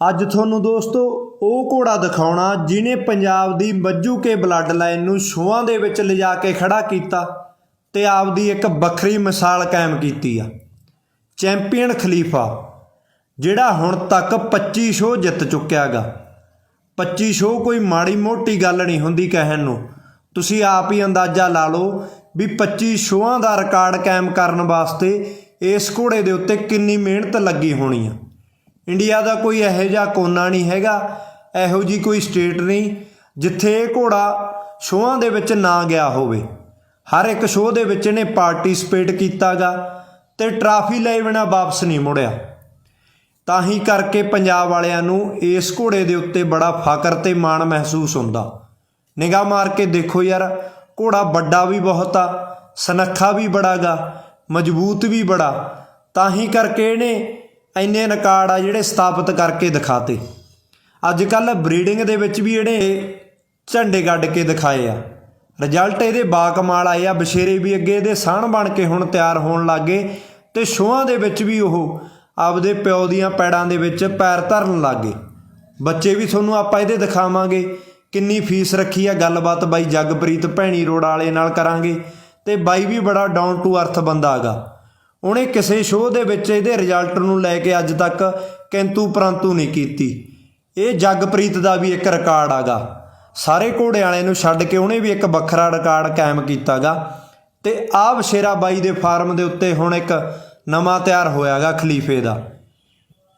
ਅੱਜ ਤੁਹਾਨੂੰ ਦੋਸਤੋ ਉਹ ਘੋੜਾ ਦਿਖਾਉਣਾ ਜਿਹਨੇ ਪੰਜਾਬ ਦੀ ਮੱਜੂ ਕੇ ਬਲੱਡ ਲਾਈਨ ਨੂੰ ਛੂਆਂ ਦੇ ਵਿੱਚ ਲਿਜਾ ਕੇ ਖੜਾ ਕੀਤਾ ਤੇ ਆਪਦੀ ਇੱਕ ਵੱਖਰੀ ਮਿਸਾਲ ਕਾਇਮ ਕੀਤੀ ਆ। ਚੈਂਪੀਅਨ ਖਲੀਫਾ, ਜਿਹੜਾ ਹੁਣ ਤੱਕ 25 ਸ਼ੋਅ ਜਿੱਤ ਚੁੱਕਿਆਗਾ 25 ਸ਼ੋਅ ਕੋਈ ਮਾੜੀ ਮੋਟੀ ਗੱਲ ਨਹੀਂ ਹੁੰਦੀ ਕਹਿਣ ਨੂੰ। ਤੁਸੀਂ ਆਪ ਹੀ ਅੰਦਾਜ਼ਾ ਲਾ ਲਓ ਵੀ 25 ਸ਼ੋਆਂ ਦਾ ਰਿਕਾਰਡ ਕਾਇਮ ਕਰਨ ਵਾਸਤੇ ਇਸ ਘੋੜੇ ਦੇ ਉੱਤੇ ਕਿੰਨੀ ਮਿਹਨਤ ਲੱਗੀ ਹੋਣੀ ਆ। ਇੰਡੀਆ ਦਾ ਕੋਈ ਇਹੋ ਜਿਹਾ ਕੋਨਾ ਨਹੀਂ ਹੈਗਾ, ਇਹੋ ਜੀ ਕੋਈ ਸਟੇਟ ਨਹੀਂ, ਜਿੱਥੇ ਇਹ ਘੋੜਾ ਸ਼ੋਆਂ ਦੇ ਵਿੱਚ ਨਾ ਗਿਆ ਹੋਵੇ। ਹਰ ਇੱਕ ਸ਼ੋਅ ਦੇ ਵਿੱਚ ਇਹਨੇ ਪਾਰਟਿਸਿਪੇਟ ਕੀਤਾਗਾ ਤੇ ਟਰਾਫੀ ਲੈ ਬਿਨਾ ਵਾਪਸ ਨਹੀਂ ਮੁੜਿਆ। ਤਾਂ ਹੀ ਕਰਕੇ ਪੰਜਾਬ ਵਾਲਿਆਂ ਨੂੰ ਇਸ ਘੋੜੇ ਦੇ ਉੱਤੇ ਬੜਾ ਫਖਰ ਤੇ ਮਾਣ ਮਹਿਸੂਸ ਹੁੰਦਾ। ਨਿਗਾਹ ਮਾਰ ਕੇ ਦੇਖੋ ਯਾਰ, ਘੋੜਾ ਵੱਡਾ ਵੀ ਬਹੁਤ ਆ, ਸਨੱਖਾ ਵੀ ਬੜਾਗਾ, ਮਜ਼ਬੂਤ ਵੀ ਬੜਾ। ਤਾਂ ਹੀ ਕਰਕੇ ਇਹਨੇ ਇੰਨੇ ਰਿਕਾਰਡ ਆ ਜਿਹੜੇ ਸਥਾਪਿਤ ਕਰਕੇ ਦਿਖਾਤੇ। ਅੱਜ ਕੱਲ ਬਰੀਡਿੰਗ ਦੇ ਵਿੱਚ ਵੀ ਜਿਹੜੇ ਝੰਡੇ ਗੱਡ ਕੇ ਦਿਖਾਏ ਆ। ਰਿਜ਼ਲਟ ਇਹਦੇ ਬਾਕਮਾਲ ਆਏ ਆ ਬਸ਼ੇਰੇ ਵੀ ਅੱਗੇ ਇਹਦੇ ਸਾਹਣ ਬਣ ਕੇ ਹੁਣ ਤਿਆਰ ਹੋਣ ਲੱਗੇ ਤੇ ਸ਼ੋਆਂ ਦੇ ਵਿੱਚ ਵੀ ਉਹ ਆਪਦੇ ਪਿਓ ਦੀਆਂ ਪੈੜਾਂ ਦੇ ਵਿੱਚ ਪੈਰ ਧਰਨ ਲੱਗੇ। ਬੱਚੇ ਵੀ ਤੁਹਾਨੂੰ ਆਪਾਂ ਇਹਦੇ ਦਿਖਾਵਾਂਗੇ ਕਿੰਨੀ ਫੀਸ ਰੱਖੀ ਆ, ਗੱਲਬਾਤ ਬਾਈ ਜਗਪ੍ਰੀਤ ਭੈਣੀ ਰੋਡ ਵਾਲੇ ਨਾਲ ਕਰਾਂਗੇ ਤੇ ਬਾਈ ਵੀ ਬੜਾ ਡਾਊਨ ਟੂ ਅਰਥ ਬੰਦਾ ਹੈਗਾ। ਉਹਨੇ ਕਿਸੇ ਸ਼ੋਅ ਦੇ ਵਿੱਚ ਇਹਦੇ ਰਿਜ਼ਲਟ ਨੂੰ ਲੈ ਕੇ ਅੱਜ ਤੱਕ ਕਿੰਤੂ ਪਰੰਤੂ ਨਹੀਂ ਕੀਤੀ। ਇਹ ਜਗਪ੍ਰੀਤ ਦਾ ਵੀ ਇੱਕ ਰਿਕਾਰਡ ਆਗਾ। ਸਾਰੇ ਘੋੜੇ ਵਾਲੇ ਨੂੰ ਛੱਡ ਕੇ ਉਹਨੇ ਵੀ ਇੱਕ ਵੱਖਰਾ ਰਿਕਾਰਡ ਕਾਇਮ ਕੀਤਾਗਾ। ਤੇ ਆਹ ਬਸ਼ੇਰਾ ਬਾਈ ਦੇ ਫਾਰਮ ਦੇ ਉੱਤੇ ਹੁਣ ਇੱਕ ਨਵਾਂ ਤਿਆਰ ਹੋਇਆਗਾ ਖਲੀਫੇ ਦਾ।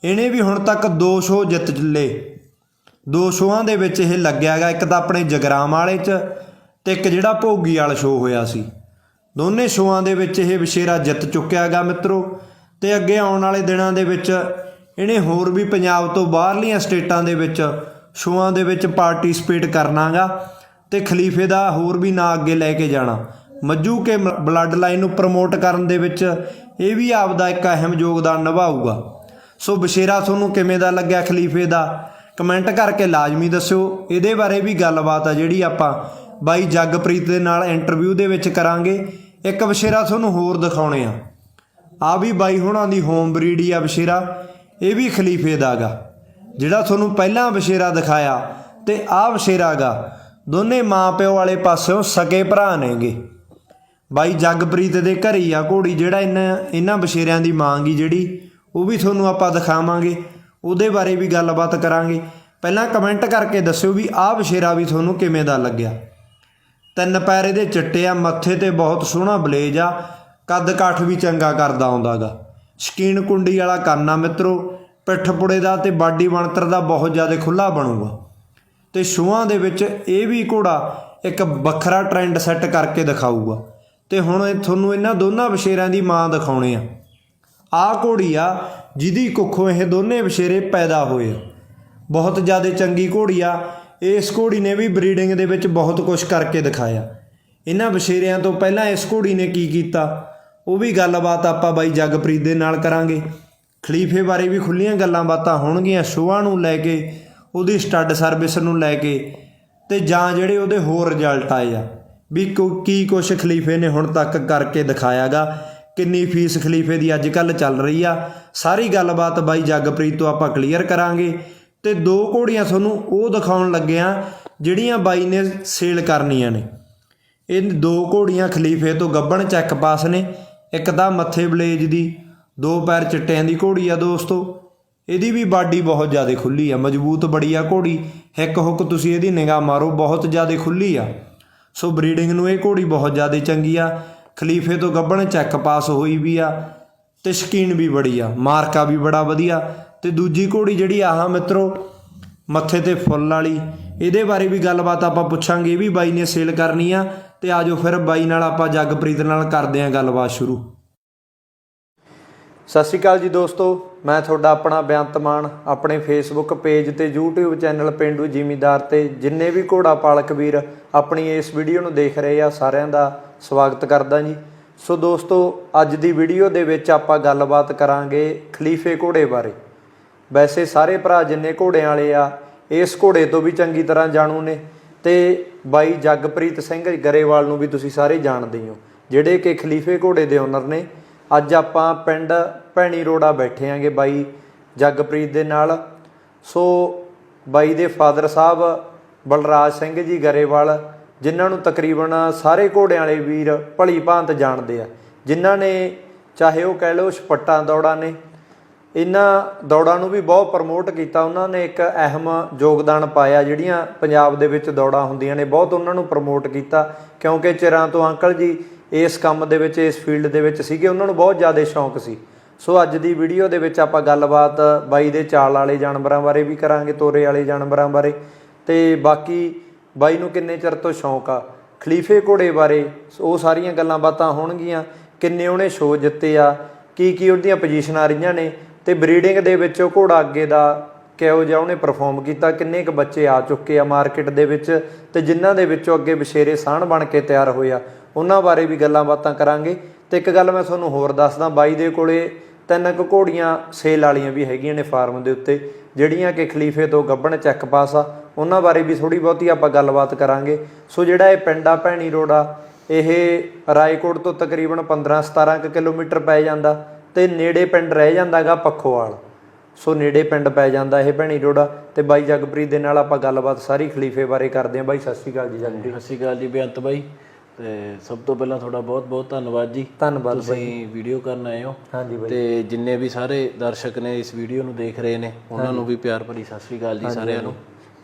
ਇਹਨੇ ਵੀ ਹੁਣ ਤੱਕ ਦੋ ਸ਼ੋਅ ਜਿੱਤ ਲਏ ਦੋ ਸ਼ੋਆਂ ਦੇ ਵਿੱਚ ਇਹ ਲੱਗਿਆਗਾ, ਇੱਕ ਤਾਂ ਆਪਣੇ ਜਗਰਾਮ ਵਾਲੇ 'ਚ ਤੇ ਇੱਕ ਜਿਹੜਾ ਭੋਗੀ ਵਾਲਾ ਸ਼ੋਅ ਹੋਇਆ ਸੀ। ਦੋਨੇ ਸ਼ੋਆਂ ਦੇ ਵਿੱਚ ਇਹ ਵਿਸ਼ੇਰਾ ਜਿੱਤ ਚੁੱਕਿਆਗਾ ਮਿੱਤਰੋ। ਤੇ ਅੱਗੇ ਆਉਣ ਵਾਲੇ ਦਿਨਾਂ ਦੇ ਵਿੱਚ ਇਹਨੇ ਹੋਰ ਵੀ ਪੰਜਾਬ ਤੋਂ ਬਾਹਰਲੀਆਂ ਸਟੇਟਾਂ ਦੇ ਵਿੱਚ ਸ਼ੋਆਂ ਦੇ ਵਿੱਚ ਪਾਰਟਿਸਿਪੇਟ ਕਰਨਾਗਾ ਤੇ ਖਲੀਫੇ ਦਾ ਹੋਰ ਵੀ ਨਾਂ ਅੱਗੇ ਲੈ ਕੇ ਜਾਣਾ। ਮੱਜੂ ਕੇ ਬਲੱਡ ਲਾਈਨ ਨੂੰ ਪ੍ਰਮੋਟ ਕਰਨ ਦੇ ਵਿੱਚ ਇਹ ਵੀ ਆਪਦਾ ਇੱਕ ਅਹਿਮ ਯੋਗਦਾਨ ਨਿਭਾਊਗਾ। ਸੋ ਬਸ਼ੇਰਾ ਤੁਹਾਨੂੰ ਕਿਵੇਂ ਦਾ ਲੱਗਿਆ ਖਲੀਫੇ ਦਾ? ਕਮੈਂਟ ਕਰਕੇ ਲਾਜ਼ਮੀ ਦੱਸਿਓ। ਇਹਦੇ ਬਾਰੇ ਵੀ ਗੱਲਬਾਤ ਆ ਜਿਹੜੀ ਆਪਾਂ ਬਾਈ ਜਗਪ੍ਰੀਤ ਦੇ ਨਾਲ ਇੰਟਰਵਿਊ ਦੇ ਵਿੱਚ ਕਰਾਂਗੇ। ਇੱਕ ਬਸ਼ੇਰਾ ਤੁਹਾਨੂੰ ਹੋਰ ਦਿਖਾਉਣੇ ਆ। ਆ ਵੀ ਬਾਈ ਹੁਣਾਂ ਦੀ ਹੋਮ ਬਰੀਡ ਹੀ ਆ ਬਸ਼ੇਰਾ ਇਹ ਵੀ ਖਲੀਫੇ ਦਾਗਾ ਜਿਹੜਾ ਤੁਹਾਨੂੰ ਪਹਿਲਾਂ ਬਸ਼ੇਰਾ ਦਿਖਾਇਆ ਤੇ ਆਹ ਬਸ਼ੇਰਾਗਾ ਦੋਨੇ ਮਾਂ ਪਿਓ ਵਾਲੇ ਪਾਸਿਓਂ ਸਕੇ ਭਰਾ ਨੇਗੇ। ਬਾਈ ਜਗਪ੍ਰੀਤ ਦੇ ਘਰੇ ਹੀ ਆ ਘੋੜੀ, ਜਿਹੜਾ ਇਹਨਾਂ ਇਹਨਾਂ ਬਸ਼ੇਰਿਆਂ ਦੀ ਮਾਂਗੀ ਜਿਹੜੀ, ਉਹ ਵੀ ਤੁਹਾਨੂੰ ਆਪਾਂ ਦਿਖਾਵਾਂਗੇ। ਉਹਦੇ ਬਾਰੇ ਵੀ ਗੱਲਬਾਤ ਕਰਾਂਗੇ। ਪਹਿਲਾਂ ਕਮੈਂਟ ਕਰਕੇ ਦੱਸਿਓ ਵੀ ਆਹ ਬਸ਼ੇਰਾ ਵੀ ਤੁਹਾਨੂੰ ਕਿਵੇਂ ਦਾ ਲੱਗਿਆ। ਤਿੰਨ ਪੈਰ ਇਹਦੇ ਚਿੱਟੇ ਆ, ਮੱਥੇ ਤੇ ਬਹੁਤ ਸੋਹਣਾ ਬਲੇਜ ਆ, ਕੱਦ ਕਾਠ ਵੀ ਚੰਗਾ ਕਰਦਾ ਆਉਂਦਾਗਾ। ਸ਼ਕੀਨ ਕੁੰਡੀ ਵਾਲਾ ਕੰਨ ਆ ਮਿੱਤਰੋ ਪਿੱਠ ਪੁੜੇ ਦਾ ਤੇ ਬਾਡੀ ਬਣਤਰ ਦਾ ਬਹੁਤ ਜ਼ਿਆਦਾ ਖੁੱਲਾ ਬਣੂਗਾ। ਤੇ ਸ਼ੋਆਂ ਦੇ ਵਿੱਚ ਇਹ ਵੀ ਘੋੜਾ ਇੱਕ ਵੱਖਰਾ ਟ੍ਰੈਂਡ ਸੈੱਟ ਕਰਕੇ ਦਿਖਾਊਗਾ। ਤੇ ਹੁਣ ਤੁਹਾਨੂੰ ਇਹਨਾਂ ਦੋਨਾਂ ਬਸ਼ੇਰਿਆਂ ਦੀ ਮਾਂ ਦਿਖਾਉਣੇ ਆ। ਆਹ ਘੋੜੀ ਆ, ਜਿਹਦੀ ਕੁੱਖੋਂ ਇਹ ਦੋਨੇ ਬਸ਼ੇਰੇ ਪੈਦਾ ਹੋਏ ਆ। ਬਹੁਤ ਜ਼ਿਆਦਾ ਚੰਗੀ ਘੋੜੀ ਆ ਇਸ ਘੋੜੀ ਨੇ ਵੀ ਬਰੀਡਿੰਗ ਦੇ ਵਿੱਚ ਬਹੁਤ ਕੁਝ ਕਰਕੇ ਦਿਖਾਇਆ। ਇਹਨਾਂ ਬਸ਼ੇਰਿਆਂ ਤੋਂ ਪਹਿਲਾਂ ਇਸ ਘੋੜੀ ਨੇ ਕੀ ਕੀਤਾ? ਉਹ ਵੀ ਗੱਲਬਾਤ ਆਪਾਂ ਬਾਈ ਜਗਪ੍ਰੀਤ ਦੇ ਨਾਲ ਕਰਾਂਗੇ। ਖਲੀਫੇ ਬਾਰੇ ਵੀ ਖੁੱਲੀਆਂ ਗੱਲਾਂ ਬਾਤਾਂ ਹੋਣਗੀਆਂ ਸ਼ੋਆਂ ਨੂੰ ਲੈ ਕੇ, ਉਹਦੀ ਸਟੱਡ ਸਰਵਿਸ ਨੂੰ ਲੈ ਕੇ ਤੇ ਜਾਂ ਜਿਹੜੇ ਉਹਦੇ ਹੋਰ ਰਿਜ਼ਲਟ ਆਏ ਆ। ਵੀ ਕੋ- ਕੀ ਕੁਛ ਖਲੀਫੇ ਨੇ ਹੁਣ ਤੱਕ ਕਰਕੇ ਦਿਖਾਇਆਗਾ, ਕਿੰਨੀ ਫੀਸ ਖਲੀਫੇ ਦੀ ਅੱਜ ਕੱਲ ਚੱਲ ਰਹੀ ਆ। ਸਾਰੀ ਗੱਲਬਾਤ ਬਾਈ ਜਗਪ੍ਰੀਤ ਤੋਂ ਆਪਾਂ ਕਲੀਅਰ ਕਰਾਂਗੇ। ਤੇ ਦੋ ਘੋੜੀਆਂ ਤੁਹਾਨੂੰ ਉਹ ਦਿਖਾਉਣ ਲੱਗਿਆ ਜਿਹੜੀਆਂ ਬਾਈ ਨੇ ਸੇਲ ਕਰਨੀਆਂ ਨੇ। ਇਹ ਦੋ ਘੋੜੀਆਂ ਖਲੀਫੇ ਤੋਂ ਗੱਬਣ ਚੈੱਕ ਪਾਸ ਨੇ, ਇੱਕ ਤਾਂ ਮੱਥੇ ਬਲੇਜ ਦੀ, ਦੋ ਪੈਰ ਚਿੱਟਿਆਂ ਦੀ ਘੋੜੀ ਆ ਦੋਸਤੋ। ਇਹਦੀ ਵੀ ਬਾਡੀ ਬਹੁਤ ਜ਼ਿਆਦਾ ਖੁੱਲੀ ਆ, ਮਜ਼ਬੂਤ ਬੜੀ ਆ ਘੋੜੀ। ਹਿੱਕ ਹੁੱਕ ਤੁਸੀਂ ਇਹਦੀ ਨਿਗਾਹ ਮਾਰੋ, ਬਹੁਤ ਜ਼ਿਆਦਾ ਖੁੱਲੀ ਆ। ਸੋ ਬਰੀਡਿੰਗ ਨੂੰ ਇਹ ਘੋੜੀ ਬਹੁਤ ਜ਼ਿਆਦਾ ਚੰਗੀ ਆ। ਖਲੀਫੇ ਤੋਂ ਗੱਬਣ ਚੈੱਕ ਪਾਸ ਹੋਈ ਵੀ ਆ, ਤੇ ਸ਼ਕੀਨ ਵੀ ਬੜੀ ਆ, ਮਾਰਕਾ ਵੀ ਬੜਾ ਵਧੀਆ। ਤੇ ਦੂਜੀ ਘੋੜੀ ਜਿਹੜੀ ਆਹ ਮਿੱਤਰੋ, ਮੱਥੇ ਤੇ ਫੁੱਲ ਵਾਲੀ, ਇਹਦੇ ਬਾਰੇ ਵੀ ਗੱਲਬਾਤ ਆਪਾਂ ਪੁੱਛਾਂਗੇ, ਇਹ ਵੀ ਬਾਈ ਨੇ ਸੇਲ ਕਰਨੀ ਆ, ਤੇ ਆਜੋ ਫਿਰ ਬਾਈ ਨਾਲ ਆਪਾਂ ਜਗਪ੍ਰੀਤ ਨਾਲ ਕਰਦੇ ਆਂ ਗੱਲਬਾਤ ਸ਼ੁਰੂ। ਸਤਿ ਸ਼੍ਰੀ ਅਕਾਲ ਜੀ ਦੋਸਤੋ, ਮੈਂ ਤੁਹਾਡਾ ਆਪਣਾ ਬੇਅੰਤ ਮਾਨ, ਆਪਣੇ ਫੇਸਬੁੱਕ ਪੇਜ ਤੇ YouTube ਚੈਨਲ ਪਿੰਡੂ ਜ਼ਿਮੀਦਾਰ ਤੇ ਜਿੰਨੇ ਵੀ ਘੋੜਾ ਪਾਲਕ ਵੀਰ ਆਪਣੀ ਇਸ ਵੀਡੀਓ ਨੂੰ ਦੇਖ ਰਹੇ ਆ, ਸਾਰਿਆਂ ਦਾ ਸਵਾਗਤ ਕਰਦਾ ਜੀ। ਸੋ ਦੋਸਤੋ, ਅੱਜ ਦੀ ਵੀਡੀਓ ਦੇ ਵਿੱਚ ਆਪਾਂ ਗੱਲਬਾਤ ਕਰਾਂਗੇ ਖਲੀਫੇ ਘੋੜੇ ਬਾਰੇ। ਵੈਸੇ ਸਾਰੇ ਭਰਾ ਜਿੰਨੇ ਘੋੜਿਆਂ ਵਾਲੇ ਆ, ਇਸ ਘੋੜੇ ਤੋਂ ਵੀ ਚੰਗੀ ਤਰ੍ਹਾਂ ਜਾਣੂ ਨੇ। ਤੇ ਬਾਈ ਜਗਪ੍ਰੀਤ ਸਿੰਘ ਗਰੇਵਾਲ ਨੂੰ ਵੀ ਤੁਸੀਂ ਸਾਰੇ ਜਾਣਦੇ ਹੋ ਜਿਹੜੇ ਕਿ ਖਲੀਫੇ ਘੋੜੇ ਦੇ ਓਨਰ ਨੇ। ਅੱਜ ਆਪਾਂ ਪਿੰਡ ਭੈਣੀ ਰੋੜਾ ਬੈਠੇ ਆਂਗੇ ਬਾਈ ਜਗਪ੍ਰੀਤ ਦੇ ਨਾਲ। ਸੋ ਬਾਈ ਦੇ ਫਾਦਰ ਸਾਹਿਬ ਬਲਰਾਜ ਸਿੰਘ ਜੀ ਗਰੇਵਾਲ, ਜਿਨ੍ਹਾਂ ਨੂੰ ਤਕਰੀਬਨ ਸਾਰੇ ਘੋੜਿਆਂ ਵਾਲੇ ਵੀਰ ਭਲੀ ਭਾਂਤ ਜਾਣਦੇ ਆ, ਜਿਨ੍ਹਾਂ ਨੇ ਚਾਹੇ ਉਹ ਕਹਿ ਲਓ ਛਪੱਟਾਂ ਦੌੜਾਂ ਨੇ ਇਹਨਾਂ ਦੌੜਾਂ ਨੂੰ ਵੀ ਬਹੁਤ ਪ੍ਰਮੋਟ ਕੀਤਾ। ਉਹਨਾਂ ਨੇ ਇੱਕ ਅਹਿਮ ਯੋਗਦਾਨ ਪਾਇਆ। ਜਿਹੜੀਆਂ ਪੰਜਾਬ ਦੇ ਵਿੱਚ ਦੌੜਾਂ ਹੁੰਦੀਆਂ ਨੇ, ਬਹੁਤ ਉਹਨਾਂ ਨੂੰ ਪ੍ਰਮੋਟ ਕੀਤਾ। ਕਿਉਂਕਿ ਚਿਰਾਂ ਤੋਂ ਅੰਕਲ ਜੀ ਇਸ ਕੰਮ ਦੇ ਵਿੱਚ, ਇਸ ਫੀਲਡ ਦੇ ਵਿੱਚ ਸੀਗੇ। ਉਹਨਾਂ ਨੂੰ ਬਹੁਤ ਜ਼ਿਆਦਾ ਸ਼ੌਂਕ ਸੀ। ਸੋ ਅੱਜ ਦੀ ਵੀਡੀਓ ਦੇ ਵਿੱਚ ਆਪਾਂ ਗੱਲਬਾਤ ਬਾਈ ਦੇ ਚਾਲ ਵਾਲੇ ਜਾਨਵਰਾਂ ਬਾਰੇ ਵੀ ਕਰਾਂਗੇ, ਤੋਰੇ ਵਾਲੇ ਜਾਨਵਰਾਂ ਬਾਰੇ। ਤੇ ਬਾਕੀ ਬਾਈ ਨੂੰ ਕਿੰਨੇ ਚਿਰ ਤੋਂ ਸ਼ੌਂਕ ਆ? ਖਲੀਫੇ ਘੋੜੇ ਬਾਰੇ ਉਹ ਸਾਰੀਆਂ ਗੱਲਾਂ ਬਾਤਾਂ ਹੋਣਗੀਆਂ। ਕਿੰਨੇ ਉਹਨੇ ਸ਼ੋਅ ਜਿੱਤੇ ਆ? ਕੀ ਕੀ ਉਹਦੀਆਂ ਪੋਜੀਸ਼ਨਾਂ ਰਹੀਆਂ ਨੇ? ਤੇ ਬਰੀਡਿੰਗ ਦੇ ਵਿੱਚ ਉਹ ਘੋੜਾ ਅੱਗੇ ਦਾ ਕਿਹੋ ਜਿਹਾ ਉਹਨੇ ਪਰਫਾਰਮ ਕੀਤਾ, ਕਿੰਨੇ ਕੁ ਬੱਚੇ ਆ ਚੁੱਕੇ ਆ ਮਾਰਕੀਟ ਦੇ ਵਿੱਚ ਤੇ ਜਿਨ੍ਹਾਂ ਦੇ ਵਿੱਚੋਂ ਅੱਗੇ ਬਸ਼ੇਰੇ ਸਾਣ ਬਣ ਕੇ ਤਿਆਰ ਹੋਏ ਆ, ਉਹਨਾਂ ਬਾਰੇ ਵੀ ਗੱਲਾਂ ਬਾਤਾਂ ਕਰਾਂਗੇ। ਤੇ ਇੱਕ ਗੱਲ ਮੈਂ ਤੁਹਾਨੂੰ ਹੋਰ ਦੱਸਦਾ, ਬਾਈ ਦੇ ਕੋਲੇ ਤਿੰਨ ਕੁ ਘੋੜੀਆਂ ਸੇਲ ਵਾਲੀਆਂ ਵੀ ਹੈਗੀਆਂ ਨੇ ਫਾਰਮ ਦੇ ਉੱਤੇ, ਜਿਹੜੀਆਂ ਕਿ ਖਲੀਫੇ ਤੋਂ ਗੱਬਣ ਚੈੱਕ ਪਾਸ ਆ, ਉਹਨਾਂ ਬਾਰੇ ਵੀ ਥੋੜੀ ਬਹੁਤੀ ਆਪਾਂ ਗੱਲਬਾਤ ਕਰਾਂਗੇ। ਸੋ ਜਿਹੜਾ ਇਹ ਪਿੰਡ ਆ, ਭੈਣੀ ਰੋਡ ਆ, ਇਹ ਰਾਏਕੋਟ ਤੋਂ ਤਕਰੀਬਨ 15 17 ਕੁ ਕਿਲੋਮੀਟਰ ਪੈ ਜਾਂਦਾ। ਤੇ ਨੇੜੇ ਪਿੰਡ ਰਹਿ ਜਾਂਦਾਗਾ ਪੱਖੋਵਾਲ। ਸੋ ਨੇੜੇ ਪਿੰਡ ਪੈ ਜਾਂਦਾ ਇਹ ਭੈਣੀ ਆ ਤੇ ਬਾਈ ਜਗਪ੍ਰੀਤ ਦੇ ਨਾਲ ਆਪਾਂ ਗੱਲਬਾਤ ਸਾਰੀ ਖਲੀਫੇ ਬਾਰੇ ਕਰਦੇ ਆਂ ਬਾਈ ਸਤਿ ਸ਼੍ਰੀ ਅਕਾਲ ਜੀ ਜਗਪ੍ਰੀਤ। ਸਤਿ ਸ਼੍ਰੀ ਅਕਾਲ ਜੀ ਬੇਅੰਤ ਬਾਈ। ਤੇ ਸਭ ਤੋਂ ਪਹਿਲਾਂ ਤੁਹਾਡਾ ਬਹੁਤ-ਬਹੁਤ ਧੰਨਵਾਦ ਜੀ। ਧੰਨਵਾਦ ਤੁਸੀਂ ਵੀਡੀਓ ਕਰਨ ਆਏ ਹੋ। ਹਾਂਜੀ ਬਾਈ। ਤੇ ਜਿੰਨੇ ਵੀ ਸਾਰੇ ਦਰਸ਼ਕ ਨੇ ਇਸ ਵੀਡੀਓ ਨੂੰ ਦੇਖ ਰਹੇ ਨੇ ਉਹਨਾਂ ਨੂੰ ਵੀ ਪਿਆਰ ਭਰੀ ਸਤਿ ਸ਼੍ਰੀ ਅਕਾਲ ਜੀ ਸਾਰਿਆਂ ਨੂੰ।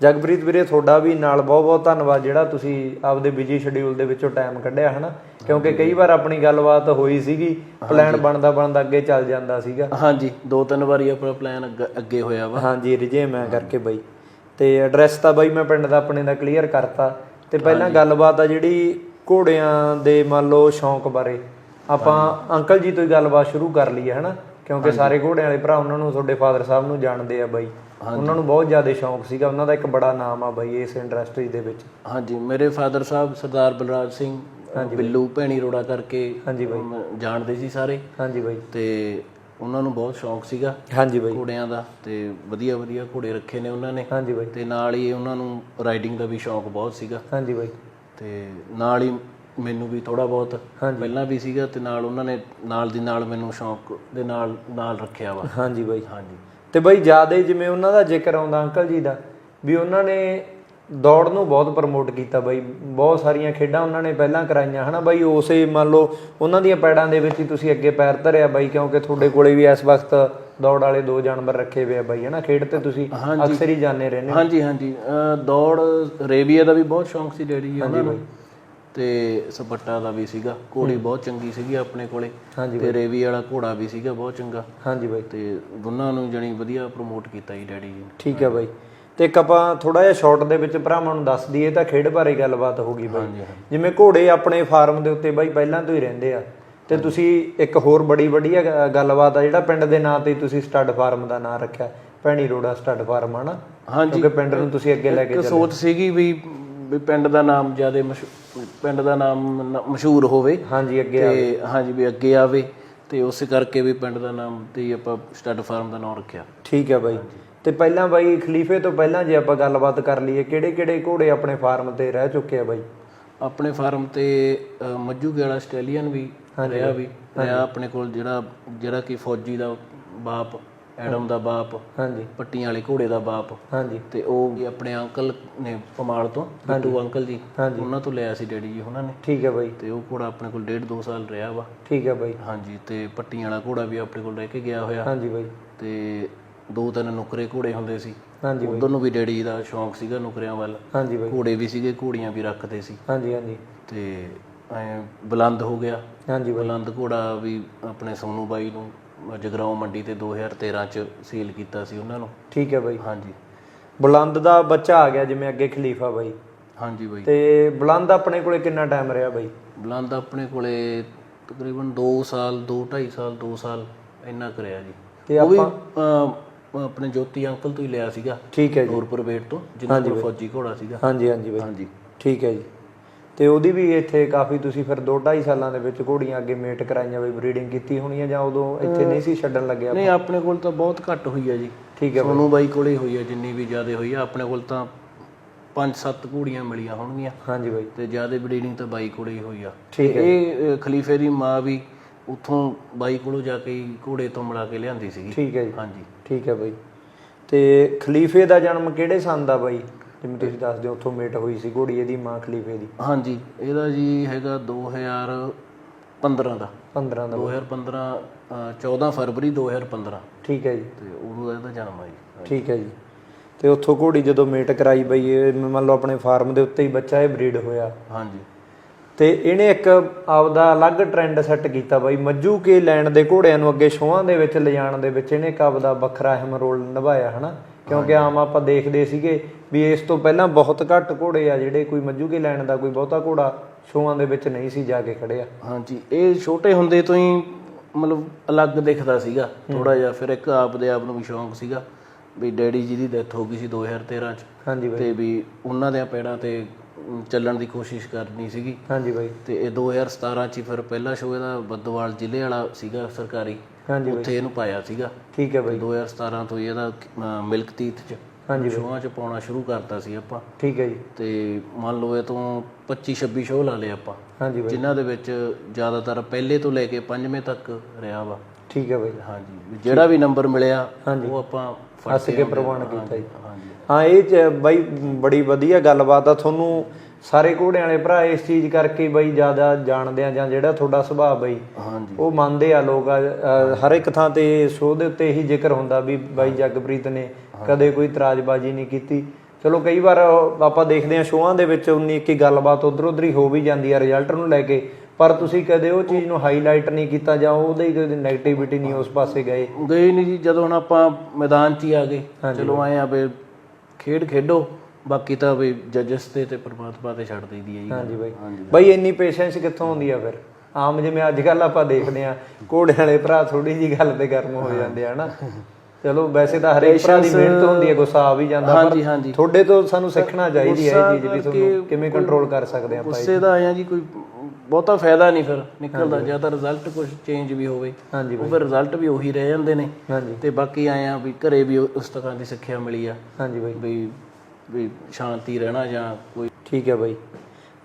ਜਗਪ੍ਰੀਤ ਵੀਰੇ ਤੁਹਾਡਾ ਵੀ ਨਾਲ ਬਹੁਤ-ਬਹੁਤ ਧੰਨਵਾਦ ਜਿਹੜਾ ਤੁਸੀਂ ਆਪਦੇ ਬਿਜ਼ੀ ਸ਼ਡਿਊਲ ਦੇ ਵਿੱਚੋਂ ਟਾਈਮ ਕੱਢਿਆ ਹਨਾ? ਕਿਉਂਕਿ ਕਈ ਵਾਰ ਆਪਣੀ ਗੱਲਬਾਤ ਹੋਈ ਸੀਗੀ ਪਲਾਨ ਬਣਦਾ ਬਣਦਾ ਅੱਗੇ ਚੱਲ ਜਾਂਦਾ ਸੀਗਾ। ਹਾਂਜੀ ਦੋ ਤਿੰਨ ਵਾਰੀ ਆਪਣਾ ਪਲਾਨ ਅੱਗੇ ਹੋਇਆ ਵਾ। ਹਾਂਜੀ ਰਿਜੇ ਮੈਂ ਕਰਕੇ ਬਾਈ। ਤੇ ਐਡਰੈਸ ਤਾਂ ਬਾਈ ਮੈਂ ਪਿੰਡ ਦਾ ਆਪਣੇ ਦਾ ਕਲੀਅਰ ਕਰਤਾ। ਤੇ ਪਹਿਲਾਂ ਗੱਲਬਾਤ ਆ ਜਿਹੜੀ ਘੋੜਿਆਂ ਦੇ ਮੰਨ ਲਓ ਸ਼ੌਂਕ ਬਾਰੇ। ਆਪਾਂ ਅੰਕਲ ਜੀ ਤੋਂ ਹੀ ਗੱਲਬਾਤ ਸ਼ੁਰੂ ਕਰ ਲਈ ਹੈ ਹਨਾ? ਕਿਉਂਕਿ ਸਾਰੇ ਘੋੜਿਆਂ ਵਾਲੇ ਭਰਾ ਉਹਨਾਂ ਨੂੰ ਤੁਹਾਡੇ ਫਾਦਰ ਸਾਹਿਬ ਨੂੰ ਜਾਣਦੇ ਆ ਬਾਈ। ਉਹਨਾਂ ਨੂੰ ਬਹੁਤ ਜ਼ਿਆਦਾ ਸ਼ੌਂਕ ਸੀਗਾ ਉਹਨਾਂ ਦਾ ਇੱਕ ਬੜਾ ਨਾਮ ਆ ਬਾਈ ਇਸ ਇੰਡਸਟਰੀ ਦੇ ਵਿੱਚ। ਹਾਂਜੀ ਮੇਰੇ ਫਾਦਰ ਸਾਹਿਬ ਸਰਦਾਰ ਬਲਰਾਜ ਸਿੰਘ ਬਿੱਲੂ ਭੈਣੀ ਰੋੜਾ ਕਰਕੇ ਹਾਂਜੀ ਬਾਈ। ਜਾਣਦੇ ਸੀ ਸਾਰੇ। ਹਾਂਜੀ ਬਾਈ। ਤੇ ਉਹਨਾਂ ਨੂੰ ਬਹੁਤ ਸ਼ੌਂਕ ਸੀਗਾ ਹਾਂਜੀ ਬਾਈ। ਘੋੜਿਆਂ ਦਾ ਤੇ ਵਧੀਆ ਵਧੀਆ ਘੋੜੇ ਰੱਖੇ ਨੇ ਉਹਨਾਂ ਨੇ। ਹਾਂਜੀ ਬਾਈ। ਤੇ ਨਾਲ ਹੀ ਉਹਨਾਂ ਨੂੰ ਰਾਈਡਿੰਗ ਦਾ ਵੀ ਸ਼ੌਂਕ ਬਹੁਤ ਸੀਗਾ। ਹਾਂਜੀ ਬਾਈ। ਤੇ ਨਾਲ ਹੀ ਮੈਨੂੰ ਵੀ ਥੋੜਾ ਬਹੁਤ ਪਹਿਲਾਂ ਵੀ ਸੀਗਾ ਤੇ ਨਾਲ ਉਹਨਾਂ ਨੇ ਨਾਲ ਦੀ ਨਾਲ ਮੈਨੂੰ ਸ਼ੌਂਕ ਦੇ ਨਾਲ ਨਾਲ ਰੱਖਿਆ ਵਾ। ਹਾਂਜੀ ਬਾਈ। ਹਾਂਜੀ। ਤੇ ਬਈ ਜ਼ਿਆਦਾ ਜਿਵੇਂ ਉਹਨਾਂ ਦਾ ਜ਼ਿਕਰ ਆਉਂਦਾ ਅੰਕਲ ਜੀ ਦਾ ਵੀ ਉਹਨਾਂ ਨੇ ਦੌੜ ਨੂੰ ਬਹੁਤ ਪ੍ਰਮੋਟ ਕੀਤਾ ਬਾਈ। ਬਹੁਤ ਸਾਰੀਆਂ ਖੇਡਾਂ ਉਹਨਾਂ ਨੇ ਪਹਿਲਾਂ ਕਰਾਈਆਂ ਹਨਾ ਬਾਈ? ਉਸੇ ਮੰਨ ਲਓ ਉਹਨਾਂ ਦੀਆਂ ਪੈੜਾਂ ਦੇ ਵਿੱਚ ਹੀ ਤੁਸੀਂ ਅੱਗੇ ਪੈਰ ਧਰਿਆ ਬਾਈ ਕਿਉਂਕਿ ਤੁਹਾਡੇ ਕੋਲੇ ਵੀ ਇਸ ਵਕਤ ਦੌੜ ਵਾਲੇ ਦੋ ਜਾਨਵਰ ਰੱਖੇ ਹੋਏ ਆ ਬਾਈ ਹਨਾ? ਖੇਡ ਤੇ ਤੁਸੀਂ ਅਕਸਰ ਹੀ ਜਾਣੇ ਰਹਿੰਦੇ ਹੋ। ਹਾਂਜੀ ਹਾਂਜੀ। ਦੌੜ ਰੇਵੀਆ ਦਾ ਵੀ ਬਹੁਤ ਸ਼ੌਂਕ ਸੀ ਡੈਡੀ ਜੀ ਉਹਨਾਂ ਨੂੰ। ਤੇ ਸਪੱਟਾ ਦਾ ਵੀ ਸੀਗਾ। ਘੋੜੀ ਬਹੁਤ ਚੰਗੀ ਸੀਗੀ ਆਪਣੇ ਕੋਲੇ। ਤੇ ਰੇਵੀ ਵਾਲਾ ਘੋੜਾ ਵੀ ਸੀਗਾ ਬਹੁਤ ਚੰਗਾ। ਹਾਂਜੀ ਬਾਈ। ਤੇ ਦੋਨਾਂ ਨੂੰ ਜਣੀ ਵਧੀਆ ਪ੍ਰਮੋਟ ਕੀਤਾ ਜੀ ਡੈਡੀ ਜੀ ਠੀਕ ਹੈ ਬਾਈ। ਤੇ ਇੱਕ ਆਪਾਂ ਥੋੜਾ ਜਿਹਾ ਸ਼ਾਰਟ ਦੇ ਵਿੱਚ ਭਰਾਵਾਂ ਨੂੰ ਦੱਸ ਦਈਏ ਤਾਂ ਖੇਡ ਬਾਰੇ ਗੱਲਬਾਤ ਹੋ ਗਈ ਬਾਈ। ਜਿਵੇਂ ਘੋੜੇ ਆਪਣੇ ਫਾਰਮ ਦੇ ਉੱਤੇ ਬਾਈ ਪਹਿਲਾਂ ਤੋਂ ਹੀ ਰਹਿੰਦੇ ਆ। ਤੇ ਤੁਸੀਂ ਇੱਕ ਹੋਰ ਬੜੀ ਵਧੀਆ ਗੱਲਬਾਤ ਆ ਜਿਹੜਾ ਪਿੰਡ ਦੇ ਨਾਂ ਤੇ ਤੁਸੀਂ ਸਟੱਡ ਫਾਰਮ ਦਾ ਨਾਂ ਰੱਖਿਆ। ਭੈਣੀ ਰੋੜਾ ਸਟੱਡ ਫਾਰਮ ਹਨਾ? ਹਾਂਜੀ। ਕਿਉਂਕਿ ਪਿੰਡ ਨੂੰ ਤੁਸੀਂ ਅੱਗੇ ਲੈ ਕੇ ਇੱਕ ਸੋਚ ਸੀਗੀ ਵੀ ਵੀ ਪਿੰਡ ਦਾ ਨਾਮ ਜ਼ਿਆਦਾ ਪਿੰਡ ਦਾ ਨਾਮ ਮਸ਼ਹੂਰ ਹੋਵੇ। ਹਾਂਜੀ ਅੱਗੇ ਤੇ ਹਾਂਜੀ ਵੀ ਅੱਗੇ ਆਵੇ। ਤੇ ਉਸੇ ਕਰਕੇ ਵੀ ਪਿੰਡ ਦਾ ਨਾਮ ਤੇ ਆਪਾਂ ਸਟੱਡ ਫਾਰਮ ਦਾ ਨਾਮ ਰੱਖਿਆ। ਠੀਕ ਹੈ ਬਾਈ। ਤੇ ਪਹਿਲਾਂ ਬਾਈ ਖਲੀਫੇ ਤੋਂ ਪਹਿਲਾਂ ਜੇ ਆਪਾਂ ਗੱਲਬਾਤ ਕਰ ਲਈਏ ਕਿਹੜੇ ਕਿਹੜੇ ਘੋੜੇ ਆਪਣੇ ਫਾਰਮ ਤੇ ਰਹਿ ਚੁੱਕੇ ਆ ਬਾਈ? ਆਪਣੇ ਫਾਰਮ ਤੇ ਮੱਝੂ ਵਾਲਾ ਆਸਟ੍ਰੇਲੀਅਨ ਵੀ ਰਿਹਾ ਵੀ ਰਿਹਾ ਆਪਣੇ ਕੋਲ ਜਿਹੜਾ ਜਿਹੜਾ ਕਿ ਫੌਜੀ ਦਾ ਬਾਪ ਐਡਮ ਦਾ ਬਾਪ ਹਾਂਜੀ। ਪੱਟੀਆਂ ਵਾਲੇ ਘੋੜੇ ਦਾ ਬਾਪ। ਹਾਂਜੀ। ਤੇ ਉਹ ਵੀ ਆਪਣੇ ਅੰਕਲ ਨੇ ਪਮਾਲ ਤੋਂ ਬਿੱਟੂ ਅੰਕਲ ਜੀ। ਉਹਨਾਂ ਤੋਂ ਲਿਆ ਸੀ ਡੈਡੀ ਜੀ ਉਹਨਾਂ ਨੇ। ਠੀਕ ਹੈ ਬਾਈ। ਤੇ ਉਹ ਘੋੜਾ ਆਪਣੇ ਕੋਲ ਡੇਢ ਦੋ ਸਾਲ ਰਿਹਾ ਵਾ। ਠੀਕ ਹੈ ਬਾਈ। ਹਾਂਜੀ ਤੇ ਪੱਟੀਆਂ ਵਾਲਾ ਘੋੜਾ ਵੀ ਆਪਣੇ ਕੋਲ ਰਹਿ ਕੇ ਗਿਆ ਹੋਇਆ। ਹਾਂਜੀ ਬਾਈ। ਤੇ ਦੋ ਤਿੰਨ ਨੁਕਰੇ ਘੋੜੇ ਹੁੰਦੇ ਸੀ। ਹਾਂਜੀ ਉਧਰ ਨੂੰ ਵੀ ਡੈਡੀ ਦਾ ਸ਼ੌਂਕ ਸੀਗਾ ਨੁਕਰਿਆਂ ਵੱਲ। ਹਾਂਜੀ ਬਾਈ। ਘੋੜੇ ਵੀ ਸੀਗੇ ਘੋੜੀਆਂ ਵੀ ਰੱਖਦੇ ਸੀ। ਹਾਂਜੀ ਹਾਂਜੀ। ਤੇ ਐ ਬੁਲੰਦ ਹੋ ਗਿਆ। ਹਾਂਜੀ ਬਾਈ। ਬੁਲੰਦ ਘੋੜਾ ਵੀ ਆਪਣੇ ਸੋਨੂ ਬਾਈ ਨੂੰ ਜਗਰਾਉਂ ਮੰਡੀ ਤੇ 2013 ਚ ਸੇਲ ਕੀਤਾ ਸੀ ਉਹਨਾਂ ਨੂੰ। ਠੀਕ ਹੈ ਬਾਈ। ਹਾਂਜੀ। ਬੁਲੰਦ ਦਾ ਬੱਚਾ ਆ ਗਿਆ ਜਿਵੇਂ ਅੱਗੇ ਖਲੀਫਾ ਬਾਈ। ਹਾਂਜੀ ਬਾਈ। ਤੇ ਬੁਲੰਦ ਆਪਣੇ ਕੋਲੇ ਕਿੰਨਾ ਟਾਈਮ ਰਿਹਾ ਬਾਈ? ਬੁਲੰਦ ਆਪਣੇ ਕੋਲੇ ਤਕਰੀਬਨ 2 ਸਾਲ 2 2.5 ਸਾਲ 2 ਸਾਲ ਇੰਨਾ ਕਰਿਆ ਜੀ। ਤੇ ਆਪਾਂ ਆਪਣੇ ਜੋਤੀ ਅੰਕਲ ਤੋਂ ਹੀ ਲਿਆ ਸੀਗਾ ਠੀਕ ਹੈ ਜੀ। ਨੂਰਪੁਰ ਵੇਟ ਤੋਂ ਜਿੰਨਾ ਕੋਲ ਫੌਜੀ ਘੋੜਾ ਸੀਗਾ। ਹਾਂਜੀ ਹਾਂਜੀ ਬਾਈ। ਹਾਂਜੀ। ਠੀਕ ਹੈ ਜੀ। ਤੇ ਉਹਦੀ ਵੀ ਇੱਥੇ ਕਾਫੀ ਤੁਸੀਂ ਫਿਰ 2 2.5 ਸਾਲਾਂ ਦੇ ਵਿੱਚ ਘੋੜੀਆਂ ਅੱਗੇ ਮੇਟ ਕਰਾਈਆਂ ਬਈ ਬਰੀਡਿੰਗ ਕੀਤੀ ਹੋਣੀ ਹੈ ਜਾਂ ਉਦੋਂ ਇੱਥੇ ਨਹੀਂ ਸੀ ਛੱਡਣ ਲੱਗਿਆ ਨਹੀਂ ਆਪਣੇ ਕੋਲ ਤਾਂ ਬਹੁਤ ਘੱਟ ਹੋਈ ਹੈ ਜੀ। ਠੀਕ ਹੈ ਸੋਨੂ ਬਾਈ ਕੋਲੇ ਹੋਈ ਹੈ ਜਿੰਨੀ ਵੀ ਜ਼ਿਆਦਾ ਹੋਈ ਹੈ ਆਪਣੇ ਕੋਲ ਤਾਂ 5-7 ਘੋੜੀਆਂ ਮਿਲੀਆਂ ਹੋਣਗੀਆਂ। ਹਾਂਜੀ ਬਾਈ। ਤੇ ਜ਼ਿਆਦਾ ਬਰੀਡਿੰਗ ਤਾਂ ਬਾਈ ਕੋਲੇ ਹੀ ਹੋਈ ਆ। ਠੀਕ ਤੇ ਇਹ ਖਲੀਫੇ ਦੀ ਮਾਂ ਵੀ ਉੱਥੋਂ ਬਾਈ ਕੋਲੋਂ ਜਾ ਕੇ ਘੋੜੇ ਤੋਂ ਮਿਲਾ ਕੇ ਲਿਆਂਦੀ ਸੀਗੀ। ਠੀਕ ਹੈ ਜੀ। ਹਾਂਜੀ। ਠੀਕ ਹੈ ਬਾਈ। ਤੇ ਖਲੀਫੇ ਦਾ ਜਨਮ ਕਿਹੜੇ ਸੰਨ ਦਾ ਬਾਈ? ਜਿਵੇਂ ਤੁਸੀਂ ਦੱਸਦੇ ਹੋ ਉੱਥੋਂ ਮੇਟ ਹੋਈ ਸੀ ਘੋੜੀ ਇਹਦੀ ਮਾਂ ਖਲੀਫੇ ਦੀ। ਹਾਂਜੀ ਇਹਦਾ ਜੀ ਹੈਗਾ 2015 ਦਾ। 15 ਦਾ। 2015 ਅ, 14 ਫਰਵਰੀ 2015 ਠੀਕ ਹੈ ਜੀ। ਤੇ ਉਦੋਂ ਇਹਦਾ ਜਨਮ ਆ ਜੀ। ਠੀਕ ਹੈ ਜੀ। ਤੇ ਉੱਥੋਂ ਘੋੜੀ ਜਦੋਂ ਮੇਟ ਕਰਾਈ ਬਈ ਇਹ ਮੰਨ ਲਓ ਆਪਣੇ ਫਾਰਮ ਦੇ ਉੱਤੇ ਹੀ ਬੱਚਾ ਇਹ ਬਰੀਡ ਹੋਇਆ। ਹਾਂਜੀ। ਤੇ ਇਹਨੇ ਇੱਕ ਆਪਦਾ ਅਲੱਗ ਟ੍ਰੈਂਡ ਸੈੱਟ ਕੀਤਾ ਬਾਈ ਮੱਜੂ ਕੇ ਲੈਣ ਦੇ ਘੋੜਿਆਂ ਨੂੰ ਅੱਗੇ ਸ਼ੋਆਂ ਦੇ ਵਿੱਚ ਲਿਜਾਣ ਦੇ ਵਿੱਚ ਇਹਨੇ ਇੱਕ ਆਪਦਾ ਵੱਖਰਾ ਅਹਿਮ ਰੋਲ ਨਿਭਾਇਆ ਹਨਾ? ਕਿਉਂਕਿ ਆਮ ਆਪਾਂ ਦੇਖਦੇ ਸੀਗੇ ਵੀ ਇਸ ਤੋਂ ਪਹਿਲਾਂ ਬਹੁਤ ਘੱਟ ਘੋੜੇ ਆ ਜਿਹੜੇ ਕੋਈ ਮੱਜੂ ਕੇ ਲੈਣ ਦਾ ਕੋਈ ਬਹੁਤਾ ਘੋੜਾ ਸ਼ੋਆਂ ਦੇ ਵਿੱਚ ਨਹੀਂ ਸੀ ਜਾ ਕੇ ਖੜਿਆ। ਹਾਂਜੀ ਇਹ ਛੋਟੇ ਹੁੰਦੇ ਤੋਂ ਹੀ ਮਤਲਬ ਅਲੱਗ ਦਿਖਦਾ ਸੀਗਾ ਥੋੜਾ ਜਿਹਾ ਫਿਰ ਇੱਕ ਆਪ ਦੇ ਆਪ ਨੂੰ ਵੀ ਸ਼ੌਂਕ ਸੀਗਾ ਵੀ ਡੈਡੀ ਜੀ ਦੀ ਡੈਥ ਹੋ ਗਈ ਸੀ 2013 ਚ ਹਾਂਜੀ ਬਾਈ। ਤੇ ਵੀ ਉਹਨਾਂ ਦੇ ਪੈੜਾਂ ਤੇ ਚੱਲਣ ਦੀ ਕੋਸ਼ਿਸ਼ ਕਰਨੀ ਸੀਗੀ। ਹਾਂਜੀ ਬਾਈ। ਤੇ ਇਹ 2017 ਚ ਹੀ ਫਿਰ ਪਹਿਲਾ ਸ਼ੋਅ ਇਹਦਾ ਬੱਦਵਾਲ ਜ਼ਿਲ੍ਹੇ ਵਾਲਾ ਸੀਗਾ ਸਰਕਾਰੀ। ਹਾਂਜੀ ਬਾਈ। ਉੱਥੇ ਇਹਨੂੰ ਪਾਇਆ ਸੀਗਾ। ਠੀਕ ਹੈ ਬਾਈ। 2017 ਤੋਂ ਹੀ ਇਹਦਾ ਮਿਲਕ ਤੀਤ ਚ। ਹਾਂਜੀ ਸ਼ੋਆਂ ਚ ਪਾਉਣਾ ਸ਼ੁਰੂ ਕਰਤਾ ਸੀ ਆਪਾਂ। ਠੀਕ ਹੈ ਜੀ। ਤੇ ਮੰਨ ਲਓ ਇਹ ਤੋਂ 25 26 ਸ਼ੋਅ ਲਾ ਲਏ ਆਪਾਂ। ਹਾਂਜੀ ਬਾਈ। ਜਿਨ੍ਹਾਂ ਦੇ ਵਿੱਚ ਜ਼ਿਆਦਾਤਰ ਪਹਿਲੇ ਤੋਂ ਲੈ ਕੇ ਪੰਜਵੇਂ ਤੱਕ ਰਿਹਾ ਵਾ। ਠੀਕ ਹੈ ਬਾਈ। ਹਾਂਜੀ। ਜਿਹੜਾ ਵੀ ਨੰਬਰ ਮਿਲਿਆ ਉਹ ਆਪਾਂ ਫੜ ਕੇ ਪ੍ਰਵਾਨ ਕੀਤਾ ਜੀ। ਹਾਂਜੀ। ਹਾਂ ਇਹ ਚ ਬਾਈ ਬੜੀ ਵਧੀਆ ਗੱਲਬਾਤ ਆ। ਤੁਹਾਨੂੰ ਸਾਰੇ ਘੋੜਿਆਂ ਵਾਲੇ ਭਰਾ ਇਸ ਚੀਜ਼ ਕਰਕੇ ਬਾਈ ਜ਼ਿਆਦਾ ਜਾਣਦੇ ਆ ਜਾਂ ਜਿਹੜਾ ਤੁਹਾਡਾ ਸੁਭਾਅ ਬਾਈ ਹਾਂਜੀ। ਉਹ ਮੰਨਦੇ ਆ ਲੋਕ। ਹਰ ਇੱਕ ਥਾਂ ਤੇ ਸ਼ੋਅ ਦੇ ਉੱਤੇ ਇਹੀ ਜ਼ਿਕਰ ਹੁੰਦਾ ਵੀ ਬਾਈ ਜਗਪ੍ਰੀਤ ਨੇ ਕਦੇ ਕੋਈ ਇਤਰਾਜ਼ਬਾਜ਼ੀ ਨਹੀਂ ਕੀਤੀ। ਚਲੋ ਕਈ ਵਾਰ ਆਪਾਂ ਦੇਖਦੇ ਆ ਸ਼ੋਆਂ ਦੇ ਵਿੱਚ ਉਨੀ ਕੀ ਗੱਲਬਾਤ ਉਧਰ ਉਧਰ ਹੀ ਹੋ ਵੀ ਜਾਂਦੀ ਆ ਰਿਜ਼ਲਟ ਨੂੰ ਲੈ ਕੇ। ਪਰ ਤੁਸੀਂ ਕਦੇ ਉਹ ਚੀਜ਼ ਨੂੰ ਹਾਈਲਾਈਟ ਨਹੀਂ ਕੀਤਾ ਜਾਂ ਉਹਦੇ ਹੀ ਕੋਈ ਨੈਗੇਟਿਵਿਟੀ ਨਹੀਂ ਉਸ ਪਾਸੇ ਗਏ? ਗਏ ਨਹੀਂ ਜੀ ਜਦੋਂ ਹੁਣ ਆਪਾਂ ਮੈਦਾਨ 'ਚ ਹੀ ਆ ਗਏ। ਚਲੋ ਆਏ ਆ ਵੀ ਖੇਡ ਖੇਡੋ ਬਾਕੀ ਤਾਂ ਵੀ ਜੱਜਸ ਤੇ ਤੇ ਪ੍ਰਮਾਤਮਾ ਤੇ ਛੱਡ ਦਈਦੀ ਹੈ ਜੀ। ਹਾਂਜੀ ਬਾਈ। ਬਾਈ ਇੰਨੀ ਪੇਸ਼ੈਂਸ ਕਿੱਥੋਂ ਆਉਂਦੀ ਆ ਫਿਰ? ਆਮ ਜਿਵੇਂ ਅੱਜ ਕੱਲ ਆਪਾਂ ਦੇਖਦੇ ਆ ਘੋੜੇ ਵਾਲੇ ਭਰਾ ਥੋੜੀ ਜੀ ਗੱਲ ਤੇ ਗਰਮ ਹੋ ਜਾਂਦੇ ਆ ਹਨਾ? ਚਲੋ ਵੈਸੇ ਤਾਂ ਹਰੇਕ ਭਰਾ ਦੀ ਮਿਹਨਤ ਹੁੰਦੀ ਹੈ ਗੁੱਸਾ ਆ ਵੀ ਜਾਂਦਾ ਹਾਂਜੀ ਹਾਂਜੀ। ਤੁਹਾਡੇ ਤੋਂ ਸਾਨੂੰ ਸਿੱਖਣਾ ਚਾਹੀਦੀ ਹੈ ਇਹ ਚੀਜ਼ ਵੀ ਤੁਹਾਨੂੰ ਕਿਵੇਂ ਕੰਟਰੋਲ ਕਰ ਸਕਦੇ ਆਪਾਂ ਗੁੱਸੇ ਦਾ ਆਇਆ ਜੀ ਕੋਈ ਬਹੁਤਾ ਫਾਇਦਾ ਨਹੀਂ ਫਿਰ ਨਿਕਲਦਾ ਜਾਂ ਤਾਂ ਰਿਜ਼ਲਟ ਕੁਝ ਚੇਂਜ ਵੀ ਹੋਵੇ। ਹਾਂਜੀ ਉਹ ਫਿਰ ਰਿਜ਼ਲਟ ਵੀ ਉਹੀ ਰਹਿ ਜਾਂਦੇ ਨੇ। ਹਾਂਜੀ। ਤੇ ਬਾਕੀ ਆਏ ਆ ਵੀ ਘਰੇ ਵੀ ਉਸ ਤਰ੍ਹਾਂ ਦੀ ਸਿੱਖਿਆ ਮਿਲੀ ਆ। ਹਾਂਜੀ ਬਾਈ। ਵੀ ਵੀ ਸ਼ਾਂਤੀ ਰਹਿਣਾ ਜਾਂ ਕੋਈ ਠੀਕ ਹੈ ਬਾਈ।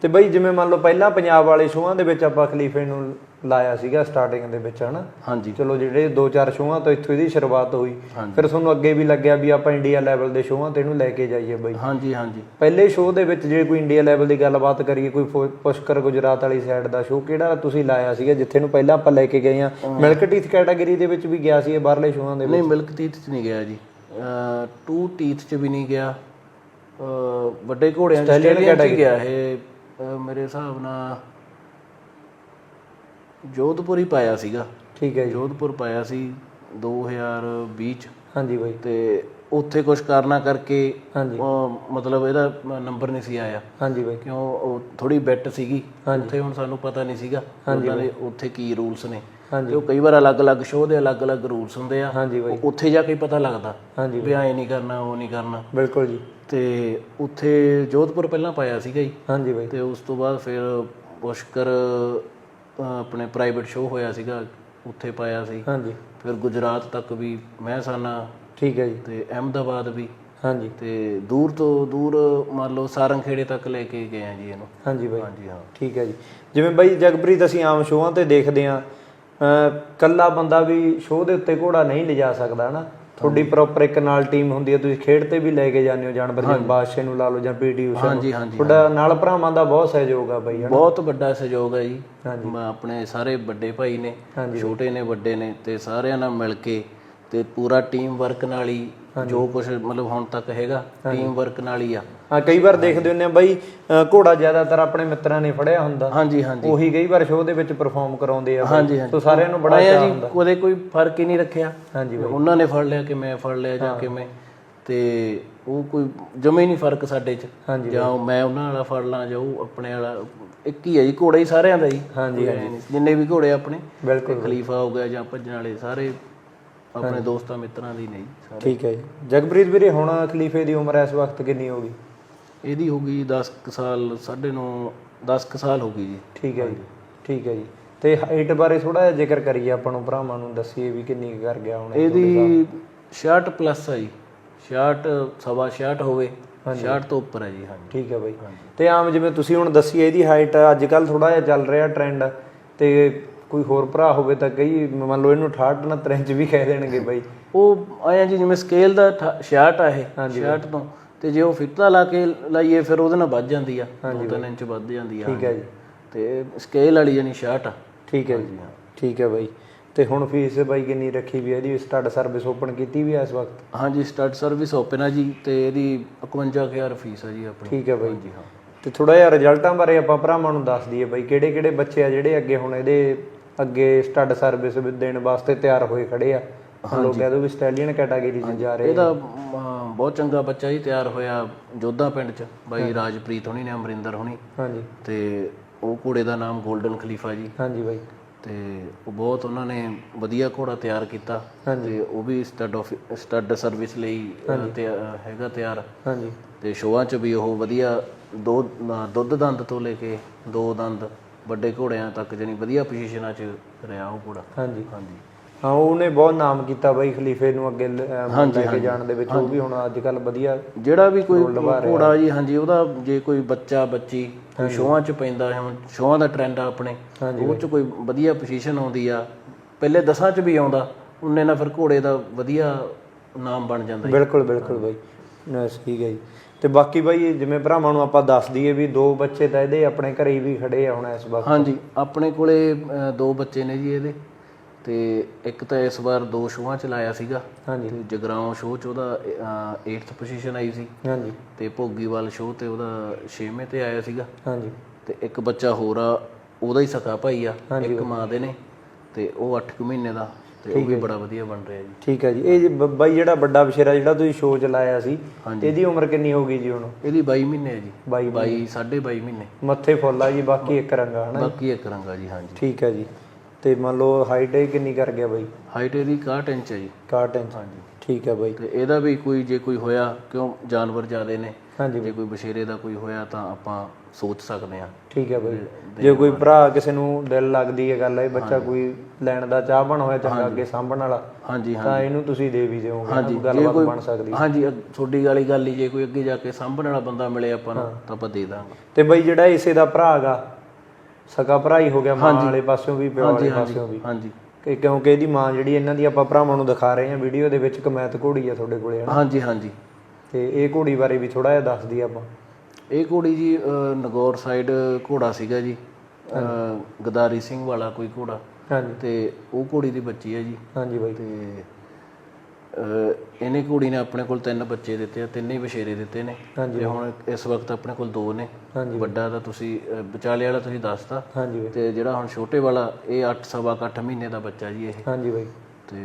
ਤੇ ਬਾਈ ਜਿਵੇਂ ਮੰਨ ਲਓ ਪਹਿਲਾਂ ਪੰਜਾਬ ਵਾਲੇ ਸ਼ੋਆਂ ਦੇ ਵਿੱਚ ਆਪਾਂ ਖਲੀਫੇ ਨੂੰ ਲਾਇਆ ਸੀਗਾ ਸਟਾਰਟਿੰਗ ਦੇ ਵਿੱਚ ਹਨਾ? ਹਾਂਜੀ। ਚਲੋ ਜਿਹੜੇ 2-4 ਸ਼ੋਆਂ ਤੋਂ ਇੱਥੋਂ ਇਹਦੀ ਸ਼ੁਰੂਆਤ ਹੋਈ ਫਿਰ ਤੁਹਾਨੂੰ ਅੱਗੇ ਵੀ ਲੱਗਿਆ ਵੀ ਆਪਾਂ ਇੰਡੀਆ ਲੈਵਲ ਦੇ ਸ਼ੋਆਂ ਤੇ ਇਹਨੂੰ ਲੈ ਕੇ ਜਾਈਏ ਬਾਈ। ਹਾਂਜੀ ਹਾਂਜੀ। ਪਹਿਲੇ ਸ਼ੋਅ ਦੇ ਵਿੱਚ ਜੇ ਕੋਈ ਇੰਡੀਆ ਲੈਵਲ ਦੀ ਗੱਲਬਾਤ ਕਰੀਏ ਕੋਈ ਪੁਸ਼ਕਰ ਗੁਜਰਾਤ ਵਾਲੀ ਸਾਈਡ ਦਾ ਸ਼ੋਅ ਕਿਹੜਾ ਤੁਸੀਂ ਲਾਇਆ ਸੀਗਾ ਜਿੱਥੇ ਨੂੰ ਪਹਿਲਾਂ ਆਪਾਂ ਲੈ ਕੇ ਗਏ ਆ ਮਿਲਕ ਟੀਥ ਕੈਟਾਗਰੀ ਦੇ ਵਿੱਚ ਵੀ ਗਿਆ ਸੀ ਇਹ ਬਾਹਰਲੇ ਸ਼ੋਆਂ ਦੇ ਵਿੱਚ? ਨਹੀਂ ਮਿਲਕ ਟੀਥ ਚ ਨਹੀਂ ਗਿਆ ਜੀ। ਟੂ ਟੀਥ ਚ ਵੀ ਨਹੀਂ ਗਿਆ। ਵੱਡੇ ਘੋੜਿਆਂ ਚ ਸਟੇਡੀਅਮ ਚ ਗਿਆ ਇਹ ਮੇਰੇ ਹਿਸਾਬ ਨਾਲ ਜੋਧਪੁਰ ਹੀ ਪਾਇਆ ਸੀਗਾ। ਠੀਕ ਹੈ ਜੀ। ਜੋਧਪੁਰ ਪਾਇਆ ਸੀ 2020 ਚ। ਹਾਂਜੀ ਬਾਈ। ਤੇ ਉੱਥੇ ਕੁਝ ਕਾਰਨਾ ਕਰਕੇ ਹਾਂਜੀ। ਮਤਲਬ ਇਹਦਾ ਨੰਬਰ ਨਹੀਂ ਸੀ ਆਇਆ। ਹਾਂਜੀ ਬਾਈ। ਕਿਉਂ ਉਹ ਥੋੜੀ ਬੈਟ ਸੀਗੀ। ਉੱਥੇ ਹੁਣ ਸਾਨੂੰ ਪਤਾ ਨਹੀਂ ਸੀਗਾ ਉਹਨਾਂ ਦੇ ਉੱਥੇ ਕੀ ਰੂਲਸ ਨੇ। ਹਾਂਜੀ। ਉਹ ਕਈ ਵਾਰ ਅਲੱਗ-ਅਲੱਗ ਸ਼ੋਅ ਦੇ ਅਲੱਗ-ਅਲੱਗ ਰੂਲਸ ਹੁੰਦੇ ਆ। ਹਾਂਜੀ ਬਾਈ। ਉੱਥੇ ਜਾ ਕੇ ਪਤਾ ਲੱਗਦਾ ਹਾਂਜੀ ਵੀ ਐ ਨਹੀਂ ਕਰਨਾ ਉਹ ਨਹੀਂ ਕਰਨਾ। ਬਿਲਕੁਲ ਜੀ। ਤੇ ਉੱਥੇ ਜੋਧਪੁਰ ਪਹਿਲਾਂ ਪਾਇਆ ਸੀਗਾ ਜੀ। ਹਾਂਜੀ ਬਾਈ। ਤੇ ਉਸ ਤੋਂ ਬਾਅਦ ਫਿਰ ਪੁਸ਼ਕਰ ਆਪਣੇ ਪ੍ਰਾਈਵੇਟ ਸ਼ੋਅ ਹੋਇਆ ਸੀਗਾ ਉੱਥੇ ਪਾਇਆ ਸੀ। ਹਾਂਜੀ। ਫਿਰ ਗੁਜਰਾਤ ਤੱਕ ਵੀ ਮਹਿਸਾਨਾ ਠੀਕ ਹੈ ਜੀ। ਤੇ ਅਹਿਮਦਾਬਾਦ ਵੀ। ਹਾਂਜੀ। ਤੇ ਦੂਰ ਤੋਂ ਦੂਰ ਮੰਨ ਲਓ ਸਾਰੰਗਖੇੜੇ ਤੱਕ ਲੈ ਕੇ ਗਏ ਆ ਜੀ ਇਹਨੂੰ। ਹਾਂਜੀ ਬਾਈ। ਹਾਂਜੀ ਹਾਂ। ਠੀਕ ਹੈ ਜੀ। ਜਿਵੇਂ ਬਾਈ ਜਗਪ੍ਰੀਤ ਅਸੀਂ ਆਮ ਸ਼ੋਆਂ ਤੇ ਦੇਖਦੇ ਆ ਕੱਲਾ ਬੰਦਾ ਵੀ ਸ਼ੋਅ ਦੇ ਉੱਤੇ ਘੋੜਾ ਨਹੀਂ ਲਿਜਾ ਸਕਦਾ ਨਾ ਤੁਹਾਡੀ ਪ੍ਰੋਪਰ ਇੱਕ ਨਾਲ ਟੀਮ ਹੁੰਦੀ ਹੈ ਤੁਸੀਂ ਖੇਡ ਤੇ ਵੀ ਲੈ ਕੇ ਜਾਂਦੇ ਹੋ ਜਾਨਵਰ ਜਿਵੇਂ ਬਾਦਸ਼ਾਹ ਨੂੰ ਲਾ ਲਓ ਜਾਂ ਪੀਟੀ ਊਸ਼ਾ ਨੂੰ ਤੁਹਾਡਾ ਨਾਲ ਭਰਾਵਾਂ ਦਾ ਬਹੁਤ ਸਹਿਯੋਗ ਆ ਬਾਈ ਬਹੁਤ ਵੱਡਾ ਸਹਿਯੋਗ ਹੈ ਜੀ। ਮੈਂ ਆਪਣੇ ਸਾਰੇ ਵੱਡੇ ਭਾਈ ਨੇ। ਛੋਟੇ ਨੇ ਵੱਡੇ ਨੇ ਤੇ ਸਾਰਿਆਂ ਨਾਲ ਮਿਲ ਕੇ ਤੇ ਪੂਰਾ ਟੀਮ ਵਰਕ ਨਾਲ ਹੀ ਜੋ ਕੁਝ ਮਤਲਬ ਹੁਣ ਤੱਕ ਹੈਗਾ ਟੀਮ ਵਰਕ ਨਾਲ ਹੀ ਆ। ਹਾਂ ਕਈ ਵਾਰ ਦੇਖਦੇ ਹੁੰਦੇ ਆ ਬਾਈ ਘੋੜਾ ਜ਼ਿਆਦਾਤਰ ਆਪਣੇ ਮਿੱਤਰਾਂ ਨੇ ਫੜਿਆ ਹੁੰਦਾ। ਹਾਂਜੀ ਹਾਂਜੀ। ਉਹੀ ਕਈ ਵਾਰ ਸ਼ੋਅ ਦੇ ਵਿੱਚ ਪਰਫਾਰਮ ਕਰਾਉਂਦੇ ਆ। ਹਾਂਜੀ ਹਾਂਜੀ। ਤੋ ਸਾਰਿਆਂ ਨੂੰ ਬੜਾ ਚਾਅ ਹੁੰਦਾ। ਉਹਦੇ ਕੋਈ ਫ਼ਰਕ ਹੀ ਨਹੀਂ ਰੱਖਿਆ। ਹਾਂਜੀ ਬਾਈ। ਉਹਨਾਂ ਨੇ ਫੜ ਲਿਆ ਕਿ ਮੈਂ ਫੜ ਲਿਆ ਜਾਂ ਕਿਵੇਂ। ਤੇ ਉਹ ਕੋਈ ਜਮੇ ਨਹੀਂ ਫ਼ਰਕ ਸਾਡੇ 'ਚ। ਜਾਂ ਮੈਂ ਉਹਨਾਂ ਵਾਲਾ ਫੜ ਲਾਂ ਜਾਂ ਉਹ ਆਪਣੇ ਵਾਲਾ ਇੱਕ ਹੀ ਹੈ ਜੀ ਘੋੜਾ ਹੀ ਸਾਰਿਆਂ ਦਾ ਜੀ। ਹਾਂਜੀ। ਜਿੰਨੇ ਵੀ ਘੋੜੇ ਆਪਣੇ ਬਿਲਕੁਲ। ਖਲੀਫਾ ਹੋ ਗਿਆ ਜਾਂ ਭੱਜਣ ਵਾਲੇ ਸਾਰੇ ਆਪਣੇ ਦੋਸਤਾਂ ਮਿੱਤਰਾਂ ਦੀ ਨਹੀਂ ਸਾਰੇ। ਠੀਕ ਹੈ ਜੀ। ਜਗਪ੍ਰੀਤ ਵੀਰੇ ਹੁਣ ਖਲੀਫੇ ਦੀ ਉਮਰ ਇਸ ਵਕਤ ਕਿੰਨੀ ਹੋ ਗਈ? ਇਹਦੀ ਹੋ ਗਈ 10 ਕੁ ਸਾਲ ਸਾਢੇ ਨੌ 10 ਕੁ ਸਾਲ ਹੋ ਗਈ ਜੀ। ਠੀਕ ਹੈ ਜੀ ਠੀਕ ਹੈ ਜੀ। ਤੇ ਹਾਈਟ ਬਾਰੇ ਥੋੜਾ ਜਿਹਾ ਜ਼ਿਕਰ ਕਰੀਏ ਆਪਾਂ ਨੂੰ ਭਰਾਵਾਂ ਨੂੰ ਦੱਸੀਏ ਵੀ ਕਿੰਨੀ ਕਰ ਗਿਆ ਹੁਣ ਇਹ? ਇਹਦੀ 66 ਪਲੱਸ ਜੀ। 66 ਸਵਾ 66 ਹੋਵੇ 66 ਤੋਂ ਉੱਪਰ ਹੈ ਜੀ ਹਾਂਜੀ। ਠੀਕ ਹੈ ਬਾਈ। ਤੇ ਆਮ ਜਿਵੇਂ ਤੁਸੀਂ ਹੁਣ ਦੱਸੀ ਇਹਦੀ ਹਾਈਟ ਅੱਜ ਕੱਲ ਥੋੜਾ ਜਿਹਾ ਚੱਲ ਰਿਹਾ ਟ੍ਰੈਂਡ ਤੇ ਕੋਈ ਹੋਰ ਭਰਾ ਹੋਵੇ ਤਾਂ ਕਈ ਮੰਨ ਲਓ ਇਹਨੂੰ 68 69 ਇੰਚ ਵੀ ਕਹਿ ਦੇਣਗੇ ਬਾਈ। ਉਹ ਆਇਆ ਜੀ ਜਿਵੇਂ ਸਕੇਲ ਦਾ 66 ਆ ਇਹ 66 ਤੋਂ। ਤੇ ਜੇ ਉਹ ਫਿੱਟਾ ਲਾ ਕੇ ਲਾਈਏ ਫਿਰ ਉਹਦੇ ਨਾਲ ਵੱਧ ਜਾਂਦੀ ਆ। 2-3 ਇੰਚ ਵੱਧ ਜਾਂਦੀ ਆ। ਠੀਕ ਹੈ ਜੀ। ਤੇ ਸਕੇਲ ਵਾਲੀ ਜਾਨੀ 66 ਆ। ਠੀਕ ਹੈ ਜੀ। ਠੀਕ ਹੈ ਬਾਈ। ਤੇ ਹੁਣ ਫੀਸ ਬਾਈ ਕਿੰਨੀ ਰੱਖੀ ਵੀ ਹੈ ਇਹਦੀ? ਸਟੱਡ ਸਰਵਿਸ ਓਪਨ ਕੀਤੀ ਵੀ ਹੈ ਇਸ ਵਕਤ? ਹਾਂਜੀ ਸਟਾਰਟ ਸਰਵਿਸ ਓਪਨ ਆ ਜੀ ਤੇ ਇਹਦੀ 51000 ਫੀਸ ਆ ਜੀ ਆਪਣੀ। ਠੀਕ ਹੈ ਬਾਈ। ਜੀ ਹਾਂ। ਤੇ ਥੋੜਾ ਜਿਹਾ ਰਿਜ਼ਲਟਾਂ ਬਾਰੇ ਆਪਾਂ ਭਰਾਵਾਂ ਨੂੰ ਦੱਸ ਦਈਏ ਬਾਈ ਕਿਹੜੇ ਕਿਹੜੇ ਬੱਚੇ ਆ ਜਿਹੜੇ ਅੱਗੇ ਹੁਣ ਇਹਦੇ ਅੱਗੇ ਸਟੱਡ ਸਰਵਿਸ ਦੇਣ ਵਾਸਤੇ ਤਿਆਰ ਹੋਏ ਖੜੇ ਆ। ਲੋਕ ਕਹਿ ਦੋ ਵੀ ਸਟੈਲੀਅਨ ਕੈਟਾਗਰੀ 'ਚ ਜਾ ਰਹੇ ਇਹਦਾ ਬਹੁਤ ਚੰਗਾ ਬੱਚਾ ਜੀ ਤਿਆਰ ਹੋਇਆ ਜੋਧਾ ਪਿੰਡ ਚ। ਬਾਈ ਰਾਜਪ੍ਰੀਤ ਹੋਣੀ ਨੇ ਅਮਰਿੰਦਰ ਹੋਣੀ। ਹਾਂਜੀ। ਤੇ ਉਹ ਘੋੜੇ ਦਾ ਨਾਮ 골ਡਨ ਖਲੀਫਾ ਜੀ। ਹਾਂਜੀ ਬਾਈ। ਤੇ ਉਹ ਬਹੁਤ ਉਹਨਾਂ ਨੇ ਵਧੀਆ ਘੋੜਾ ਤਿਆਰ ਕੀਤਾ। ਤੇ ਉਹ ਵੀ ਸਟੱਡ ਆਫ ਸਟੱਡ ਸਰਵਿਸ ਲਈ ਹੈਗਾ ਤਿਆਰ। ਹਾਂਜੀ। ਤੇ ਸ਼ੋਆਂ ਚ ਵੀ ਉਹ ਵਧੀਆ ਦੋ ਦੁੱਧ ਦੰਦ ਤੋਂ ਲੈ ਕੇ ਦੋ ਦੰਦ ਵੱਡੇ ਘੋੜਿਆਂ ਤੱਕ ਜਾਨੀ ਵਧੀਆ ਪੋਜੀਸ਼ਨਾਂ 'ਚ ਰਿਹਾ ਉਹ ਘੋੜਾ। ਹਾਂਜੀ। ਹਾਂਜੀ। ਹਾਂ ਉਹਨੇ ਬਹੁਤ ਨਾਮ ਕੀਤਾ ਬਾਈ ਖਲੀਫੇ ਨੂੰ ਅੱਗੇ ਲ- ਕੇ ਜਾਣ ਦੇ ਵਿੱਚ ਉਹ ਵੀ ਹੁਣ ਅੱਜ ਕੱਲ ਵਧੀਆ ਜਿਹੜਾ ਵੀ ਕੋਈ ਘੋੜਾ ਜੀ ਹਾਂਜੀ ਉਹਦਾ ਜੇ ਕੋਈ ਬੱਚਾ ਬੱਚੀ ਸ਼ੋਆਂ 'ਚ ਪੈਂਦਾ ਹੈ ਹੁਣ ਸ਼ੋਆਂ ਦਾ ਟ੍ਰੈਂਡ ਆ ਆਪਣੇ ਉਹ 'ਚ ਕੋਈ ਵਧੀਆ ਪੋਜੀਸ਼ਨ ਆਉਂਦੀ ਆ ਪਹਿਲੇ ਦਸਾਂ 'ਚ ਵੀ ਆਉਂਦਾ ਉਹਨੇ ਨਾਲ ਫਿਰ ਘੋੜੇ ਦਾ ਵਧੀਆ ਨਾਮ ਬਣ ਜਾਂਦਾ। ਬਿਲਕੁਲ ਬਿਲਕੁਲ ਬਾਈ। ਨਾ ਠੀਕ ਹੈ ਜੀ ਤੇ ਬਾਕੀ ਬਾਈ ਜਿਵੇਂ ਭਰਾਵਾਂ ਨੂੰ ਆਪਾਂ ਦੱਸ ਦਈਏ ਵੀ ਦੋ ਬੱਚੇ ਤਾਂ ਇਹਦੇ ਆਪਣੇ ਘਰੇ ਹੀ ਵੀ ਖੜੇ ਆ ਹੁਣ ਇਸ ਵਕਤ। ਹਾਂਜੀ ਆਪਣੇ ਕੋਲੇ ਦੋ ਬੱਚੇ ਨੇ ਜੀ ਇਹਦੇ। ਤੇ ਇੱਕ ਤਾਂ ਇਸ ਵਾਰ ਦੋ ਸ਼ੋਆਂ 'ਚ ਲਾਇਆ ਸੀਗਾ। ਹਾਂਜੀ। ਜਗਰਾਉਂ ਸ਼ੋਅ 'ਚ ਉਹਦਾ 8th ਪੋਜੀਸ਼ਨ ਆਈ ਸੀ। ਹਾਂਜੀ। ਤੇ ਭੋਗੀਵਾਲ ਸ਼ੋਅ ਤੇ ਉਹਦਾ 6ਵੇਂ ਤੇ ਆਇਆ ਸੀਗਾ। ਹਾਂਜੀ। ਤੇ ਇੱਕ ਬੱਚਾ ਹੋਰ ਆ ਉਹਦਾ ਹੀ ਸਕਾ ਭਾਈ ਆ। ਇੱਕ ਮਾਂ ਦੇ ਨੇ। ਤੇ ਉਹ 8 ਮਹੀਨੇ ਦਾ। ਤੇ ਵੀ ਬੜਾ ਵਧੀਆ ਬਣ ਰਿਹਾ ਜੀ। ਠੀਕ ਹੈ ਜੀ। ਇਹ ਬ- ਬਾਈ ਜਿਹੜਾ ਵੱਡਾ ਬਸ਼ੇਰਾ ਜਿਹੜਾ ਤੁਸੀਂ ਸ਼ੋਅ ਚ ਲਾਇਆ ਸੀ ਇਹਦੀ ਉਮਰ ਕਿੰਨੀ ਹੋ ਗਈ ਜੀ ਹੁਣ? ਇਹਦੀ 22 ਮਹੀਨੇ ਹੈ ਜੀ। 22 22 22.5 ਮਹੀਨੇ। ਮੱਥੇ ਫੁੱਲ ਆ ਜੀ ਬਾਕੀ ਇੱਕ ਰੰਗਾ ਹਨਾ ਬਾਕੀ ਇੱਕ ਰੰਗਾ ਜੀ ਹਾਂਜੀ। ਠੀਕ ਹੈ ਜੀ। ਤੇ ਮੰਨ ਲਓ ਹਾਈਟ ਇਹ ਕਿੰਨੀ ਕਰ ਗਿਆ ਬਾਈ? ਹਾਈਟ ਇਹਦੀ 61 ਇੰਚ ਹੈ ਜੀ। 61 ਇੰਚ। ਹਾਂਜੀ। ਠੀਕ ਹੈ ਬਾਈ। ਤੇ ਇਹਦਾ ਵੀ ਕੋਈ ਜੇ ਕੋਈ ਹੋਇਆ ਕਿਉਂ ਜਾਨਵਰ ਜ਼ਿਆਦੇ ਨੇ ਹਾਂਜੀ ਜੇ ਕੋਈ ਬਸ਼ੇਰੇ ਦਾ ਕੋਈ ਹੋਇਆ ਤਾਂ ਆਪਾਂ ਸੋਚ ਸਕਦੇ ਹਾਂ। ਠੀਕ ਹੈ ਬਾਈ। ਜੇ ਕੋਈ ਭਰਾ ਕਿਸੇ ਨੂੰ ਦਿਲ ਲੱਗਦੀ ਹੈ ਗੱਲ ਇਹ ਬੱਚਾ ਕੋਈ ਲੈਣ ਦਾ ਚਾਹਵਾਨ ਹੋਇਆ ਚੰਗਾ ਅੱਗੇ ਸਾਂਭਣ ਵਾਲਾ ਹਾਂਜੀ ਹਾਂ ਤਾਂ ਇਹਨੂੰ ਤੁਸੀਂ ਦੇ ਵੀ ਦਿਓਗੇ ਹਾਂਜੀ। ਹਾਂਜੀ ਗੱਲਬਾਤ ਬਣ ਸਕਦੀ ਹੈ। ਹਾਂਜੀ ਤੁਹਾਡੀ ਵਾਲੀ ਗੱਲ ਹੀ ਜੇ ਕੋਈ ਅੱਗੇ ਜਾ ਕੇ ਸਾਂਭਣ ਵਾਲਾ ਬੰਦਾ ਮਿਲੇ ਆਪਾਂ ਨੂੰ ਤਾਂ ਆਪਾਂ ਦੇ ਦਾਂਗੇ। ਤੇ ਬਾਈ ਜਿਹੜਾ ਇਸੇ ਦਾ ਭਰਾ ਹੈਗਾ ਸਕਾ ਭਰਾ ਹੀ ਹੋ ਗਿਆ ਮਾਂ ਵਾਲੇ ਪਾਸਿਓਂ ਵੀ ਪਿਓ ਵਾਲੇ ਪਾਸਿਓਂ ਵੀ। ਹਾਂਜੀ। ਕਿ ਕਿਉਂਕਿ ਇਹਦੀ ਮਾਂ ਜਿਹੜੀ ਇਹਨਾਂ ਦੀ ਆਪਾਂ ਭਰਾਵਾਂ ਨੂੰ ਦਿਖਾ ਰਹੇ ਹਾਂ ਵੀਡੀਓ ਦੇ ਵਿੱਚ ਕਮੈਤ ਘੋੜੀ ਆ ਤੁਹਾਡੇ ਕੋਲੇ ਹਨਾ? ਹਾਂਜੀ ਹਾਂਜੀ। ਤੇ ਇਹ ਘੋੜੀ ਬਾਰੇ ਵੀ ਥੋੜਾ ਜਿਹਾ ਦੱਸ ਦਈਏ ਆਪਾਂ। ਇਹ ਘੋੜੀ ਜੀ ਨਗੌਰ ਸਾਈਡ ਘੋੜਾ ਸੀਗਾ ਜੀ ਗਦਾਰੀ ਸਿੰਘ ਵਾਲਾ ਕੋਈ ਘੋੜਾ। ਹਾਂਜੀ। ਤੇ ਉਹ ਘੋੜੀ ਦੀ ਬੱਚੀ ਹੈ ਜੀ। ਹਾਂਜੀ ਬਾਈ। ਤੇ ਇਹਨੇ ਘੋੜੀ ਨੇ ਆਪਣੇ ਕੋਲ ਤਿੰਨ ਬੱਚੇ ਦਿੱਤੇ ਆ ਤਿੰਨੇ ਹੀ ਬਸ਼ੇਰੇ ਦਿੱਤੇ ਨੇ। ਤੇ ਹੁਣ ਇਸ ਵਕਤ ਆਪਣੇ ਕੋਲ ਦੋ ਨੇ। ਹਾਂਜੀ। ਵੱਡਾ ਤਾਂ ਤੁਸੀਂ ਵਿਚਾਲੇ ਵਾਲਾ ਤੁਸੀਂ ਦੱਸਤਾ। ਤੇ ਜਿਹੜਾ ਹੁਣ ਛੋਟੇ ਵਾਲਾ ਇਹ 8 ਸਵਾ ਕੁ ਅੱਠ ਮਹੀਨੇ ਦਾ ਬੱਚਾ ਜੀ ਇਹ। ਹਾਂਜੀ ਬਾਈ। ਤੇ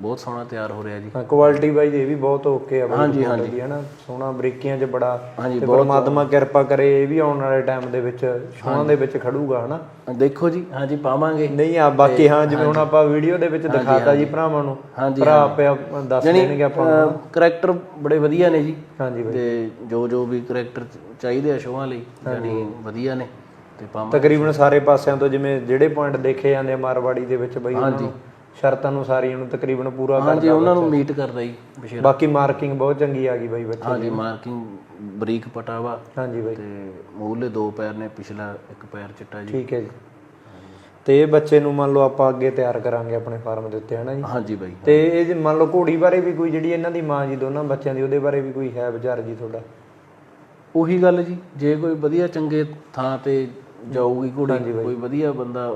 ਬਹੁਤ ਸੋਹਣਾ ਤਿਆਰ ਹੋ ਰਿਹਾ ਜੀ। ਹਾਂ ਕੁਆਲਿਟੀ ਬਾਈ ਇਹ ਵੀ ਬਹੁਤ ਓਕੇ ਆ ਹਾਂਜੀ, ਦੀ ਹਨਾ ਸੋਹਣਾ ਬਰੀਕੀਆਂ 'ਚ ਬੜਾ ਹਾਂਜੀ, ਤੇ ਪਰਮਾਤਮਾ ਕਿਰਪਾ ਕਰੇ ਇਹ ਵੀ ਆਉਣ ਵਾਲੇ ਟਾਈਮ ਦੇ ਵਿੱਚ ਸ਼ੋਆਂ ਦੇ ਵਿੱਚ ਖੜੂਗਾ ਹਨਾ? ਦੇਖੋ ਜੀ ਹਾਂਜੀ ਪਾਵਾਂਗੇ। ਨਹੀਂ ਆ ਬਾਕੀ ਹਾਂ ਜਿਵੇਂ ਹੁਣ ਆਪਾਂ ਵੀਡੀਓ ਦੇ ਵਿੱਚ ਦਿਖਾਤਾ ਜੀ ਭਰਾਵਾਂ ਨੂੰ। ਹਾਂਜੀ, ਭਰਾ ਆਪੇ ਦੱਸ ਦੇਣਗੇ ਆਪਾਂ ਨੂੰ। ਕਰੈਕਟਰ ਬੜੇ ਵਧੀਆ ਨੇ ਜੀ। ਹਾਂਜੀ ਬਾਈ। ਤੇ ਜੋ ਜੋ ਵੀ ਕਰੈਕਟਰ ਚਾਹੀਦੇ ਆ ਸ਼ੋਆਂ ਲਈ ਯਾਨੀ ਵਧੀਆ ਨੇ ਤੇ ਪਾਵਾਂ ਤਕਰੀਬਨ ਸਾਰੇ ਪਾਸਿਆਂ ਤੋਂ ਜਿਵੇਂ ਜਿਹੜੇ ਪੁਆਇੰਟ ਦੇਖੇ ਜਾਂਦੇ ਆ ਮਾਰਵਾੜੀ ਦੇ ਵਿੱਚ ਬਈ ਉਹਨਾਂ ਨੂੰ। ਸ਼ਰਤਾਂ ਨੂੰ ਸਾਰੀਆਂ ਨੂੰ ਤਕਰੀਬਨ ਪੂਰਾ ਕਰ ਹਾਂਜੀ ਉਹਨਾਂ ਨੂੰ ਮੀਟ ਕਰਦਾ ਜੀ ਬਸ਼ੇਰ। ਬਾਕੀ ਮਾਰਕਿੰਗ ਬਹੁਤ ਚੰਗੀ ਆ ਗਈ ਬਾਈ ਬੱਚੇ ਹਾਂਜੀ ਮਾਰਕਿੰਗ ਬਰੀਕ ਪਟਾਵਾ ਹਾਂਜੀ ਬਾਈ। ਤੇ ਮੂਹਰਲੇ ਦੋ ਪੈਰ ਨੇ ਪਿਛਲਾ ਇੱਕ ਪੈਰ ਚਿੱਟਾ ਜੀ। ਠੀਕ ਹੈ ਜੀ। ਤੇ ਇਹ ਬੱਚੇ ਨੂੰ ਮੰਨ ਲਓ ਆਪਾਂ ਅੱਗੇ ਤਿਆਰ ਕਰਾਂਗੇ ਆਪਣੇ ਫਾਰਮ ਦੇ ਉੱਤੇ ਹਨਾ ਜੀ? ਹਾਂਜੀ ਬਾਈ ਤੇ ਇਹ ਜੇ ਮੰਨ ਲਓ ਘੋੜੀ ਬਾਰੇ ਵੀ ਕੋਈ ਜਿਹੜੀ ਇਹਨਾਂ ਦੀ ਮਾਂ ਜੀ ਦੋਨਾਂ ਬੱਚਿਆਂ ਦੀ ਉਹਦੇ ਬਾਰੇ ਵੀ ਕੋਈ ਹੈ ਵਿਚਾਰ ਜੀ ਤੁਹਾਡਾ? ਉਹੀ ਗੱਲ ਜੀ ਜੇ ਕੋਈ ਵਧੀਆ ਚੰਗੇ ਥਾਂ ਤੇ ਜਾਊਗੀ ਘੋੜੀ ਕੋਈ ਵਧੀਆ ਬੰਦਾ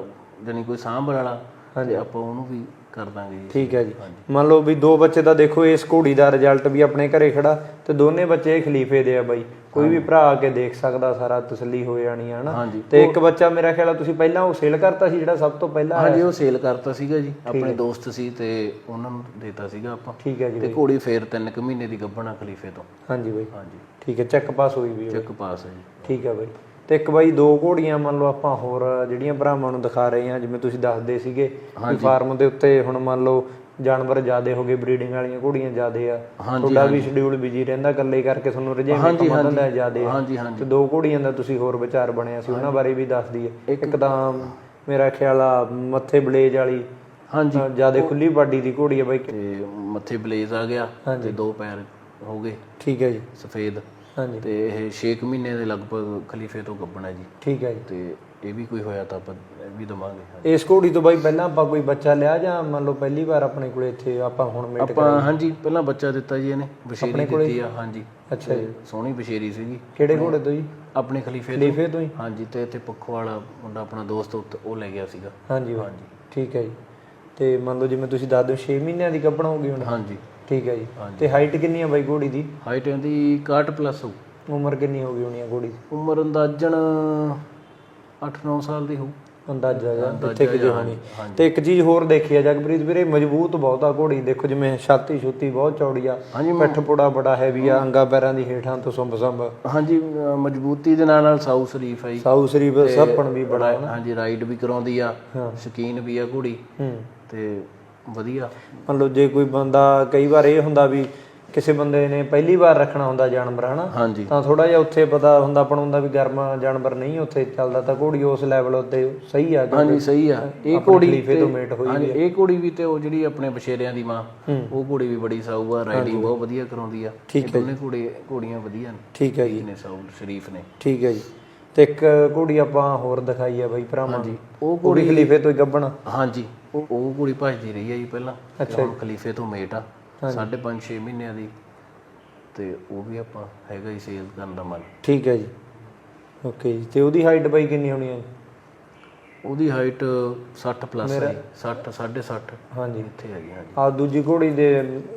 ਜਾਨੀ ਕੋਈ ਸਾਂਭਣ ਵਾਲਾ ਤੇ ਆਪਾਂ ਉਹਨੂੰ ਵੀ ਕਰ ਦਾਂਗੇ ਜੀ। ਠੀਕ ਹੈ ਜੀ। ਮੰਨ ਲਓ ਵੀ ਦੋ ਬੱਚੇ ਤਾਂ ਦੇਖੋ ਇਸ ਘੋੜੀ ਦਾ ਰਿਜ਼ਲਟ ਵੀ ਆਪਣੇ ਘਰੇ ਖੜਾ ਤੇ ਦੋਨੇ ਬੱਚੇ ਖਲੀਫੇ ਦੇ ਆ ਬਾਈ। ਕੋਈ ਵੀ ਭਰਾ ਆ ਕੇ ਦੇਖ ਸਕਦਾ ਸਾਰਾ ਤਸੱਲੀ ਹੋ ਜਾਣੀ ਹੈ ਹਨਾ? ਹਾਂਜੀ। ਤੇ ਇੱਕ ਬੱਚਾ ਮੇਰਾ ਖਿਆਲ ਆ ਤੁਸੀਂ ਪਹਿਲਾਂ ਉਹ ਸੇਲ ਕਰਤਾ ਸੀ ਜਿਹੜਾ ਸਭ ਤੋਂ ਪਹਿਲਾਂ ਹਾਂਜੀ ਉਹ ਸੇਲ ਕਰਤਾ ਸੀਗਾ ਜੀ। ਆਪਣੇ ਦੋਸਤ ਸੀ ਤੇ ਉਹਨਾਂ ਨੂੰ ਦੇਤਾ ਸੀਗਾ ਆਪਾਂ। ਠੀਕ ਹੈ ਜੀ ਤੇ ਘੋੜੀ ਫੇਰ ਤਿੰਨ ਕੁ ਮਹੀਨੇ ਦੀ ਗੱਭਣਾ ਖਲੀਫੇ ਤੋਂ। ਹਾਂਜੀ ਬਾਈ। ਹਾਂਜੀ। ਠੀਕ ਹੈ ਚੈੱਕ ਪਾਸ ਹੋਈ ਵੀ। ਚੱਕ ਪਾਸ ਹੈ ਜੀ। ਠੀਕ ਹੈ ਬਾਈ। ਤੇ ਇੱਕ ਬਾਈ ਦੋ ਘੋੜੀਆਂ ਮੰਨ ਲਓ ਆਪਾਂ ਹੋਰ ਜਿਹੜੀਆਂ ਭਰਾਵਾਂ ਨੂੰ ਦਿਖਾ ਰਹੇ ਹਾਂ ਜਿਵੇਂ ਤੁਸੀਂ ਦੱਸਦੇ ਸੀਗੇ ਕਿ ਫਾਰਮ ਦੇ ਉੱਤੇ ਹੁਣ ਮੰਨ ਲਓ ਜਾਨਵਰ ਜ਼ਿਆਦੇ ਹੋ ਗਏ ਬਰੀਡਿੰਗ ਵਾਲੀਆਂ ਘੋੜੀਆਂ ਜ਼ਿਆਦੇ ਆ। ਤੁਹਾਡਾ ਵੀ ਸ਼ਡਿਊਲ ਬਿਜ਼ੀ ਰਹਿੰਦਾ ਇਕੱਲੇ ਕਰਕੇ ਤੁਹਾਨੂੰ ਰਜੇਵੇਂ ਕੰਮ ਧੰਦਾ ਜ਼ਿਆਦੇ ਆ। ਤੇ ਦੋ ਘੋੜੀਆਂ ਦਾ ਤੁਸੀਂ ਹੋਰ ਵਿਚਾਰ ਬਣਿਆ ਸੀ ਉਹਨਾਂ ਬਾਰੇ ਵੀ ਦੱਸ ਦਈਏ। ਇੱਕ ਤਾਂ ਮੇਰਾ ਖਿਆਲ ਆ ਮੱਥੇ ਬਲੇਜ ਵਾਲੀ ਹਾਂਜੀ। ਜਿਆਦੇ ਖੁੱਲੀ ਬਾਡੀ ਦੀ ਘੋੜੀ ਆ ਬਾਈ। ਤੇ ਮੱਥੇ ਬਲੇਜ਼ ਆ ਗਿਆ ਤੇ ਦੋ ਪੈਰ ਹੋ ਗਏ। ਠੀਕ ਹੈ ਜੀ। ਸਫੇਦ। ਹਾਂਜੀ। ਤੇ ਇਹ 6 ਮਹੀਨੇ ਦੇ ਲਗਭਗ ਖਲੀਫੇ ਤੋਂ ਗੱਬਣ ਜੀ। ਠੀਕ ਹੈ ਜੀ। ਤੇ ਇਹ ਵੀ ਕੋਈ ਹੋਇਆ ਤਾਂ ਆਪਾਂ ਇਹ ਵੀ ਦਵਾਂਗੇ ਹਾਂਜੀ। ਇਸ ਘੋੜੀ ਤੋਂ ਬਾਈ ਪਹਿਲਾਂ ਆਪਾਂ ਕੋਈ ਬੱਚਾ ਲਿਆ ਜਾਂ ਮੰਨ ਲਓ ਪਹਿਲੀ ਵਾਰ ਆਪਣੇ ਕੋਲੇ ਇੱਥੇ ਆਪਾਂ ਹੁਣ ਮੇਟ ਆਪਾਂ ਹਾਂਜੀ ਪਹਿਲਾਂ ਬੱਚਾ ਦਿੱਤਾ ਜੀ ਇਹਨੇ ਬਸ਼ੇਰੀ ਦਿੱਤੀ ਆ ਹਾਂਜੀ। ਅੱਛਾ ਜੀ। ਸੋਹਣੀ ਬਸ਼ੇਰੀ ਸੀਗੀ। ਕਿਹੜੇ ਘੋੜੇ ਤੋਂ ਜੀ? ਆਪਣੇ ਖਲੀਫੇ ਤੋਂ। ਖਲੀਫੇ ਤੋਂ ਹੀ? ਹਾਂਜੀ ਤੇ ਇੱਥੇ ਪੱਖੋ ਵਾਲਾ ਮੁੰਡਾ ਆਪਣਾ ਦੋਸਤ ਉੱਤ- ਉਹ ਲੈ ਗਿਆ ਸੀਗਾ। ਹਾਂਜੀ। ਬਾਈ ਠੀਕ ਹੈ ਜੀ। ਤੇ ਮੰਨ ਲਓ ਜਿਵੇਂ ਤੁਸੀਂ ਦੱਸ ਦਿਓ 6 ਮਹੀਨਿਆਂ ਦੀ ਗੱਭਣ ਹੋ ਗਈ ਹੁਣ। ਹਾਂਜੀ। ਠੀਕ ਹੈ ਜੀ। ਤੇ ਹਾਈਟ ਕਿੰਨੀ ਹੈ ਬਾਈ ਘੋੜੀ ਦੀ? ਹਾਈਟ ਇਹਦੀ 61 ਪਲੱਸ ਹੋਊ। ਉਮਰ ਕਿੰਨੀ ਹੋ ਗਈ ਹੋਣੀ ਹੈ ਘੋੜੀ ਦੀ? ਉਮਰ ਅੰਦਾਜ਼ਨ 8-9 ਸਾਲ ਦੀ ਹੋਊ। ਅੰਦਾਜ਼ਾ ਜਾਂ ਜਿੱਥੇ ਕਿ ਹੋਣੀ ਤੇ ਇੱਕ ਚੀਜ਼ ਹੋਰ ਦੇਖੀ ਆ ਜਗਪ੍ਰੀਤ ਵੀਰੇ ਮਜ਼ਬੂਤ ਬਹੁਤ ਆ ਘੋੜੀ। ਦੇਖੋ ਜਿਵੇਂ ਛਾਤੀ ਛੁੱਤੀ ਬਹੁਤ ਚੌੜੀ ਆ ਹਾਂਜੀ, ਪਿੱਠ ਪੁੜਾ ਬੜਾ ਹੈਵੀ ਆ ਅੰਗਾ ਪੈਰਾਂ ਦੀ ਹੇਠਾਂ ਤੋਂ ਸੰਭ ਸੰਭ ਹਾਂਜੀ ਮਜ਼ਬੂਤੀ ਦੇ ਨਾਲ ਨਾਲ ਸਾਊ ਸ਼ਰੀਫ ਜੀ। ਸਾਊ ਸ਼ਰੀਫ ਸੱਪਣ ਵੀ ਬੜਾ ਹਾਂਜੀ ਰਾਈਡ ਵੀ ਕਰਾਉਂਦੀ ਆ ਸ਼ਕੀਨ ਵੀ ਆ ਘੋੜੀ। ਹੂੰ। ਤੇ ਵਧੀਆ। ਮੰਨ ਲਓ ਜੇ ਕੋਈ ਬੰਦਾ ਕਈ ਵਾਰ ਇਹ ਹੁੰਦਾ ਵੀ ਕਿਸੇ ਬੰਦੇ ਨੇ ਪਹਿਲੀ ਵਾਰ ਰੱਖਣਾ ਹੁੰਦਾ ਜਾਨਵਰ ਹਨਾ? ਹਾਂਜੀ। ਤਾਂ ਥੋੜਾ ਜਿਹਾ ਉੱਥੇ ਪਤਾ ਹੁੰਦਾ ਆਪਾਂ ਨੂੰ ਹੁੰਦਾ ਵੀ ਗਰਮ ਜਾਨਵਰ ਨਹੀਂ ਉੱਥੇ ਚੱਲਦਾ ਤਾਂ ਘੋੜੀ ਉਸ ਲੈਵਲ ਉੱਤੇ ਸਹੀ ਆ ਹਾਂਜੀ ਸਹੀ ਆ। ਇਹ ਘੋੜੀ ਖਲੀਫੇ ਤੋਂ ਮੇਟ ਹੋਈ ਹਾਂਜੀ ਇਹ ਘੋੜੀ ਵੀ ਤੇ ਉਹ ਜਿਹੜੀ ਆਪਣੇ ਬਸ਼ੇਰਿਆਂ ਦੀ ਮਾਂ ਉਹ ਘੋੜੀ ਵੀ ਬੜੀ ਸਾਊ ਆ ਰਾਈਡਿੰਗ ਬਹੁਤ ਵਧੀਆ ਕਰਾਉਂਦੀ ਆ। ਇਹ ਦੋਨੇ ਘੋੜੇ ਘੋੜੀਆਂ ਵਧੀਆ ਨੇ। ਠੀਕ ਹੈ ਜੀ। ਨੇ ਸਾਊ ਸ਼ਰੀਫ ਨੇ। ਠੀਕ ਹੈ ਜੀ। ਤੇ ਇੱਕ ਘੋੜੀ ਆਪਾਂ ਹੋਰ ਦਿਖਾਈ ਆ ਬਾਈ ਭਰਾਵਾਂ ਦੀ। ਉਹ ਵੀ ਖਲੀਫੇ ਤੋਂ ਹੀ ਗੱਭਣ। ਹਾਂਜੀ। ਉਹ ਉਹ ਭਜਦੀ ਰਹੀ ਆ ਜੀ ਪਹਿਲਾਂ ਤੇ ਹੁਣ ਖਲੀਫੇ ਤੋਂ ਮੇਟ ਆ ਸਾਢੇ ਪੰਜ 6 ਮਹੀਨਿਆਂ ਦੀ। ਤੇ ਉਹ ਵੀ ਆਪਾਂ ਹੈਗਾ ਹੀ ਸੇਲ ਕਰਨ ਦਾ ਮਨ ਠੀਕ ਹੈ ਜੀ। ਓਕੇ ਜੀ। ਤੇ ਉਹਦੀ ਹਾਈਟ ਬਾਈ ਕਿੰਨੀ ਹੋਣੀ ਹੈ ਉਹਦੀ ਹਾਈਟ 60 ਪਲੱਸ ਹੈ 60 60 ਹਾਂਜੀ। ਇੱਥੇ ਹੈਗੀ ਹਾਂਜੀ। ਆ ਦੂਜੀ ਘੋੜੀ ਦੇ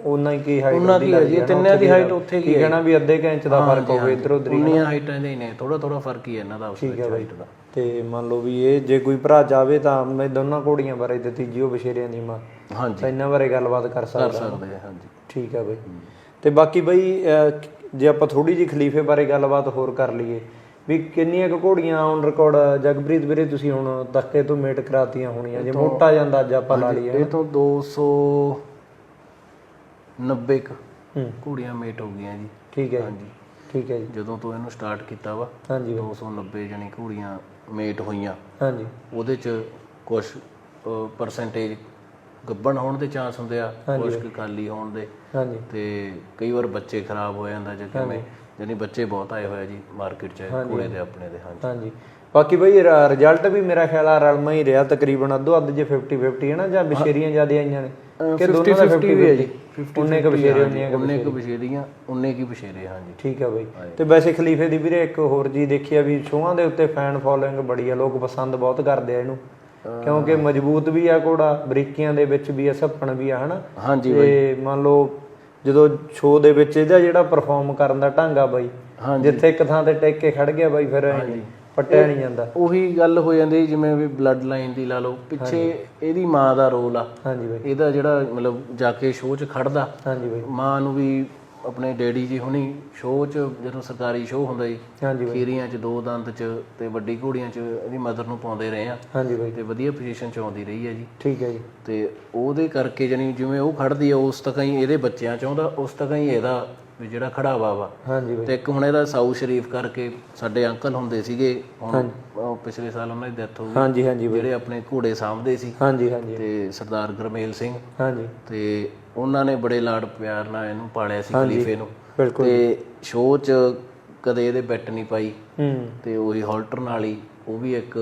ਉਹਨਾਂ ਹੀ ਕੀ ਹਾਈਟ ਉਹਨਾਂ ਦੀ ਹੈ ਜੀ ਤਿੰਨਾਂ ਦੀ ਹਾਈਟ ਉੱਥੇ ਕੀ ਕਹਿਣਾ ਵੀ ਅੱਧੇ ਕੁ ਇੰਚ ਦਾ ਫ਼ਰਕ ਹੋਵੇ ਇਧਰ ਉਧਰ ਉਨੀਆਂ ਹਾਈਟਾਂ ਦੇ ਹੀ ਨੇ ਥੋੜਾ ਥੋੜਾ ਫ਼ਰਕ ਹੀ ਹੈ ਇਹਨਾਂ ਦਾ ਉਸ ਵਿੱਚ ਹਾਈਟ ਦਾ। ਤੇ ਮੰਨ ਲਓ ਵੀ ਇਹ ਜੇ ਕੋਈ ਭਰਾ ਚਾਵੇ ਤਾਂ ਮੈਂ ਦੋਨਾਂ ਘੋੜੀਆਂ ਬਾਰੇ ਦਿੱਤੀ ਜੀਓ ਬਸ਼ੇਰਿਆਂ ਦੀ ਮਾਂ। ਹਾਂਜੀ। ਤਾਂ ਇਹਨਾਂ ਬਾਰੇ ਗੱਲਬਾਤ ਕਰ ਕਰ ਸਕਦਾ ਆ ਹਾਂਜੀ। ਠੀਕ ਹੈ ਬਾਈ। ਤੇ ਬਾਕੀ ਬਾਈ ਜੇ ਆਪਾਂ ਥੋੜੀ ਜਿਹੀ ਖਲੀਫੇ ਬਾਰੇ ਗੱਲਬਾਤ ਹੋਰ ਕਰ ਲਈਏ ਵੀ ਕਿੰਨੀਆਂ ਕੁ ਘੋੜੀਆਂ ਔਨ ਰਿਕਾਰਡ ਜਗਪ੍ਰੀਤ ਵੀਰੇ ਤੁਸੀਂ ਹੁਣ ਤੱਕੇ ਤੋਂ ਮੇਟ ਕਰਾਤੀਆਂ ਹੋਣੀਆਂ ਜੇ ਮੋਟਾ ਜਾਂਦਾ ਅੱਜ ਆਪਾਂ ਲਾ ਲਈਏ। ਇਹ ਤੋਂ 290 ਕੁ ਹੂੰ। ਘੋੜੀਆਂ ਮੇਟ ਹੋ ਗਈਆਂ ਜੀ। ਠੀਕ ਹੈ ਜੀ। ਹਾਂਜੀ। ਠੀਕ ਹੈ ਜੀ। ਜਦੋਂ ਤੋਂ ਇਹਨੂੰ ਸਟਾਰਟ ਕੀਤਾ ਵਾ ਹਾਂਜੀ ਬਾਈ, 290 ਜਣੀ ਘੋੜੀਆਂ ਮੇਟ ਹੋਈਆਂ। ਹਾਂਜੀ। ਉਹਦੇ ਚ ਕੁਝ ਪਰਸੈਂਟੇਜ ਗੱਬਣ ਹੋਣ ਦੇ ਚਾਂਸ ਹੁੰਦੇ ਆ ਕੁਝ ਕੁ ਖਾਲੀ ਹੋਣ ਦੇ। ਹਾਂਜੀ। ਤੇ ਕਈ ਵਾਰ ਬੱਚੇ ਖਰਾਬ ਹੋ ਜਾਂਦਾ ਜਾਂ ਕਿਵੇਂ ਯਾਨੀ ਬੱਚੇ ਬਹੁਤ ਆਏ ਹੋਏ ਜੀ ਮਾਰਕੀਟ 'ਚ ਘੋੜੇ ਦੇ ਆਪਣੇ ਦੇ ਹਾਂਜੀ। ਹਾਂਜੀ। ਬਾਕੀ ਬਈ ਰਿਜ਼ਲਟ ਵੀ ਮੇਰਾ ਖਿਆਲ ਆ ਰਲਮਾ ਹੀ ਰਿਹਾ ਤਕਰੀਬਨ ਅੱਧੋ ਅੱਧ ਜੇ 50 50 ਹੈ ਨਾ ਜਾਂ ਬਸ਼ੇਰੀਆਂ ਜ਼ਿਆਦਾ ਆਈਆਂ ਨੇ। ਕਿ ਦੋਨਾਂ ਦਾ 50 ਵੀ ਹੈ ਜੀ। 19 ਕ ਬਸ਼ੇਰੇ ਹੁੰਦੀਆਂ ਉਹਨੇ ਕੁ ਬਸ਼ੇਰੀਆਂ ਉਹਨੇ ਕੀ ਬਸ਼ੇਰੇ ਹਾਂਜੀ ਠੀਕ ਹੈ ਬਈ ਤੇ ਵੈਸੇ ਖਲੀਫੇ ਦੀ ਵੀਰੇ ਇੱਕ ਹੋਰ ਜੀ ਦੇਖਿਆ ਵੀ ਸ਼ੋਆਂ ਦੇ ਉੱਤੇ ਫੈਨ ਫੋਲੋਇੰਗ ਬੜੀ ਆ ਲੋਕ ਪਸੰਦ ਬਹੁਤ ਕਰਦੇ ਆ ਇਹਨੂੰ। ਕਿਉਂਕਿ ਮਜ਼ਬੂਤ ਵੀ ਆ ਘੋੜਾ ਬਰੀਕੀਆਂ ਦੇ ਵਿੱਚ ਵੀ ਆ ਸੱਪਣ ਵੀ ਆ ਹਨਾ? ਹਾਂਜੀ ਤੇ ਮੰਨ ਲਓ ਜਦੋਂ ਸ਼ੋਅ ਦੇ ਵਿੱਚ ਇਹਦਾ ਜਿਹੜਾ ਪਰਫਾਰਮ ਕਰਨ ਦਾ ਢੰਗ ਆ ਬਾਈ ਜਿੱਥੇ ਇੱਕ ਥਾਂ ਤੇ ਟਿਕ ਕੇ ਖੜ ਗਿਆ ਬਾਈ ਫਿਰ ਪੱਟਿਆ ਨਹੀਂ ਜਾਂਦਾ। ਉਹੀ ਗੱਲ ਹੋ ਜਾਂਦੀ ਜਿਵੇਂ ਵੀ ਬਲੱਡ ਲਾਈਨ ਦੀ ਲਾ ਲਓ ਪਿੱਛੇ ਇਹਦੀ ਮਾਂ ਦਾ ਰੋਲ ਆ। ਹਾਂਜੀ ਬਾਈ। ਇਹਦਾ ਜਿਹੜਾ ਮਤਲਬ ਜਾ ਕੇ ਸ਼ੋਅ 'ਚ ਖੜਦਾ ਹਾਂਜੀ ਬਾਈ। ਮਾਂ ਨੂੰ ਵੀ ਆਪਣੇ ਡੈਡੀ ਜੀ ਹੁਣੀ ਸ਼ੋਅ 'ਚ ਜਦੋਂ ਸਰਕਾਰੀ ਸ਼ੋਅ ਹੁੰਦਾ ਜੀ ਹਾਂਜੀ ਬਾਈ। ਖੀਰੀਆਂ 'ਚ ਦੋ ਦੰਦ 'ਚ ਤੇ ਵੱਡੀ ਘੋੜੀਆਂ 'ਚ ਇਹਦੀ ਮਦਰ ਨੂੰ ਪਾਉਂਦੇ ਰਹੇ ਆ। ਹਾਂਜੀ ਬਾਈ। ਤੇ ਵਧੀਆ ਪੋਜੀਸ਼ਨ 'ਚ ਆਉਂਦੀ ਰਹੀ ਹੈ ਜੀ। ਠੀਕ ਹੈ ਜੀ। ਤੇ ਉਹਦੇ ਕਰਕੇ ਜਾਨੀ ਜਿਵੇਂ ਉਹ ਖੜਦੀ ਆ ਉਸ ਤੱਕ ਹੀ ਇਹਦੇ ਬੱਚਿਆਂ 'ਚ ਆਉਂਦਾ ਉਸ ਤੱਕ ਹੀ ਇਹਦਾ ਵੀ ਜਿਹੜਾ ਖੜਾਵਾ ਵਾ ਹਾਂਜੀ ਬਾਈ। ਤੇ ਇੱਕ ਹੁਣ ਇਹਦਾ ਸਾਊ ਸ਼ਰੀਫ ਕਰਕੇ ਸਾਡੇ ਅੰਕਲ ਹੁੰਦੇ ਸੀਗੇ ਹੁਣ ਉਹ ਪਿਛਲੇ ਸਾਲ ਉਹਨਾਂ ਦੀ ਡੈਥ ਹੋ ਗਈ। ਹਾਂਜੀ ਹਾਂਜੀ ਜਿਹੜੇ ਆਪਣੇ ਘੋੜੇ ਸਾਂਭਦੇ ਸੀ। ਹਾਂਜੀ ਹਾਂਜੀ। ਤੇ ਸਰਦਾਰ ਗਰਮੇਲ ਸਿੰਘ। ਹਾਂਜੀ। ਤੇ ਉਹਨਾਂ ਨੇ ਬੜੇ ਲਾਡ ਪਿਆਰ ਨਾਲ ਇਹਨੂੰ ਪਾਲਿਆ ਸੀ ਖਲੀਫੇ ਨੂੰ। ਤੇ ਸ਼ੋਅ 'ਚ ਕਦੇ ਇਹਦੇ ਬੈਟ ਨਹੀਂ ਪਾਈ। ਹੂੰ। ਤੇ ਉਹੀ ਹਾਲਟਰ ਨਾਲ ਹੀ ਉਹ ਵੀ ਇੱਕ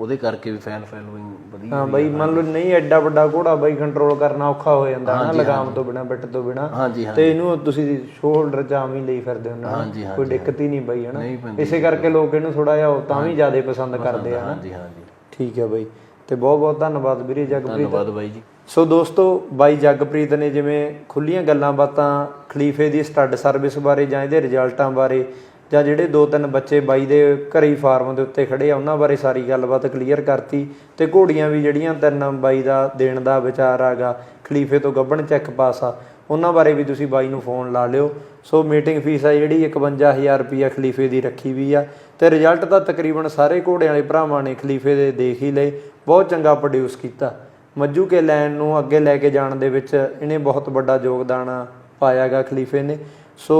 ਉਹਦੇ ਕਰਕੇ ਵੀ ਫੈਨ ਫੈਲੋਇੰਗ ਵਧੀਆ ਹਾਂ ਬਾਈ ਮੰਨ ਲਓ ਨਹੀਂ ਐਡਾ ਵੱਡਾ ਘੋੜਾ ਬਾਈ ਕੰਟਰੋਲ ਕਰਨਾ ਔਖਾ ਹੋ ਜਾਂਦਾ ਨਾ ਲਗਾਮ ਤੋਂ ਬਿਨਾ ਬਿੱਟ ਤੋਂ ਬਿਨਾ। ਤੇ ਇਹਨੂੰ ਤੁਸੀਂ ਸ਼ੋਲਡਰ ਜਾਮ ਹੀ ਲਈ ਫਿਰਦੇ ਹੋ ਨਾ ਕੋਈ ਦਿੱਕਤ ਹੀ ਨਹੀਂ ਬਾਈ ਹਨਾ। ਇਸੇ ਕਰਕੇ ਲੋਕ ਇਹਨੂੰ ਥੋੜਾ ਜਿਹਾ ਤਾਂ ਵੀ ਜ਼ਿਆਦਾ ਪਸੰਦ ਕਰਦੇ ਆ ਹਾਂਜੀ ਹਾਂਜੀ। ਠੀਕ ਹੈ ਬਾਈ। ਤੇ ਬਹੁਤ ਬਹੁਤ ਧੰਨਵਾਦ ਵੀਰੇ ਜਗਪ੍ਰੀਤ। ਧੰਨਵਾਦ ਬਾਈ ਜੀ। ਸੋ ਦੋਸਤੋ ਬਾਈ ਜਗਪ੍ਰੀਤ ਨੇ ਜਿਵੇਂ ਖੁੱਲੀਆਂ ਗੱਲਾਂ ਬਾਤਾਂ ਖਲੀਫੇ ਦੀ ਸਟੱਡ ਸਰਵਿਸ ਬਾਰੇ ਜਾਂ ਇਹਦੇ ਰਿਜ਼ਲਟਾਂ ਬਾਰੇ ਜਾਂ ਜਿਹੜੇ ਦੋ ਤਿੰਨ ਬੱਚੇ ਬਾਈ ਦੇ ਘਰੇ ਹੀ ਫਾਰਮ ਦੇ ਉੱਤੇ ਖੜੇ ਆ, ਉਹਨਾਂ ਬਾਰੇ ਸਾਰੀ ਗੱਲਬਾਤ ਕਲੀਅਰ ਕਰਤੀ ਤੇ ਘੋੜੀਆਂ ਵੀ ਜਿਹੜੀਆਂ ਤਿੰਨ ਬਾਈ ਦਾ ਦੇਣ ਦਾ ਵਿਚਾਰ ਆਗਾ, ਖਲੀਫੇ ਤੋਂ ਗੱਬਣ ਚੈੱਕ ਪਾਸ ਆ, ਉਹਨਾਂ ਬਾਰੇ ਵੀ ਤੁਸੀਂ ਬਾਈ ਨੂੰ ਫੋਨ ਲਾ ਲਿਓ। ਸੋ ਮੀਟਿੰਗ ਫੀਸ ਆ ਜਿਹੜੀ 51000 ਰੁਪਿਆ ਖਲੀਫੇ ਦੀ ਰੱਖੀ ਵੀ ਆ ਤੇ ਰਿਜ਼ਲਟ ਤਾਂ ਤਕਰੀਬਨ ਸਾਰੇ ਘੋੜਿਆਂ ਵਾਲੇ ਭਰਾਵਾਂ ਨੇ ਖਲੀਫੇ ਦੇ ਦੇਖ ਹੀ ਲਏ, ਬਹੁਤ ਚੰਗਾ ਪ੍ਰੋਡਿਊਸ ਕੀਤਾ। ਮੱਜੂ ਕੇ ਲੈਣ ਨੂੰ ਅੱਗੇ ਲੈ ਕੇ ਜਾਣ ਦੇ ਵਿੱਚ ਇਹਨੇ ਬਹੁਤ ਵੱਡਾ ਯੋਗਦਾਨ ਪਾਇਆਗਾ ਖਲੀਫੇ ਨੇ। ਸੋ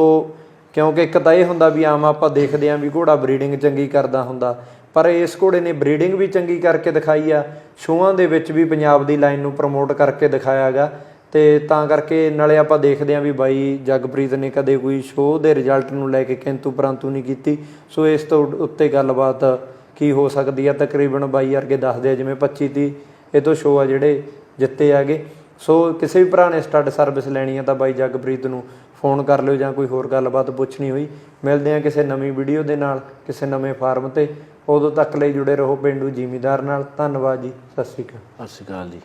ਕਿਉਂਕਿ ਇੱਕ ਤਾਂ ਇਹ ਹੁੰਦਾ ਵੀ ਆਮ ਆਪਾਂ ਦੇਖਦੇ ਆਂ ਵੀ ਘੋੜਾ ਬਰੀਡਿੰਗ ਚੰਗੀ ਕਰਦਾ ਹੁੰਦਾ, ਪਰ ਇਸ ਘੋੜੇ ਨੇ ਬਰੀਡਿੰਗ ਵੀ ਚੰਗੀ ਕਰਕੇ ਦਿਖਾਈ ਆ ਸ਼ੋਆਂ ਦੇ ਵਿੱਚ ਵੀ ਪੰਜਾਬ ਦੀ ਲਾਈਨ ਨੂੰ ਪ੍ਰਮੋਟ ਕਰਕੇ ਦਿਖਾਇਆਗਾ, ਤੇ ਤਾਂ ਕਰਕੇ ਨਾਲੇ ਆਪਾਂ ਦੇਖਦੇ ਆਂ ਵੀ ਬਾਈ ਜਗਪ੍ਰੀਤ ਨੇ ਕਦੇ ਕੋਈ ਸ਼ੋਅ ਦੇ ਰਿਜ਼ਲਟ ਨੂੰ ਲੈ ਕੇ ਕਿੰਤੂ ਪਰੰਤੂ ਨਹੀਂ ਕੀਤੀ, ਸੋ ਇਸ ਤੋਂ ਉੱਤੇ ਗੱਲਬਾਤ ਕੀ ਹੋ ਸਕਦੀ ਆ, ਤਕਰੀਬਨ ਬਾਈ ਵਰਗੇ ਦੱਸਦੇ ਆ, ਜਿਵੇਂ 25 30 ਇਹ ਤੋਂ ਸ਼ੋਅ ਆ ਜਿਹੜੇ ਜਿੱਤੇ ਆਗੇ ਸੋ ਕਿਸੇ ਵੀ ਭਰਾ ਨੇ ਸਟੱਡ ਸਰਵਿਸ ਲੈਣੀ ਆ ਤਾਂ ਬਾਈ ਜਗਪ੍ਰੀਤ ਨੂੰ ਫੋਨ ਕਰ ਲਿਓ ਜਾਂ ਕੋਈ ਹੋਰ ਗੱਲਬਾਤ ਪੁੱਛਣੀ ਹੋਈ, ਮਿਲਦੇ ਹਾਂ ਕਿਸੇ ਨਵੀਂ ਵੀਡੀਓ ਦੇ ਨਾਲ, ਕਿਸੇ ਨਵੇਂ ਫਾਰਮ ਤੇ। ਉਦੋਂ ਤੱਕ ਲਈ ਜੁੜੇ ਰਹੋ ਪਿੰਡੂ ਜ਼ਿਮੀਦਾਰ ਨਾਲ। ਧੰਨਵਾਦ ਜੀ। ਸਤਿ ਸ਼੍ਰੀ ਅਕਾਲ। ਸਤਿ ਸ਼੍ਰੀ ਅਕਾਲ ਜੀ।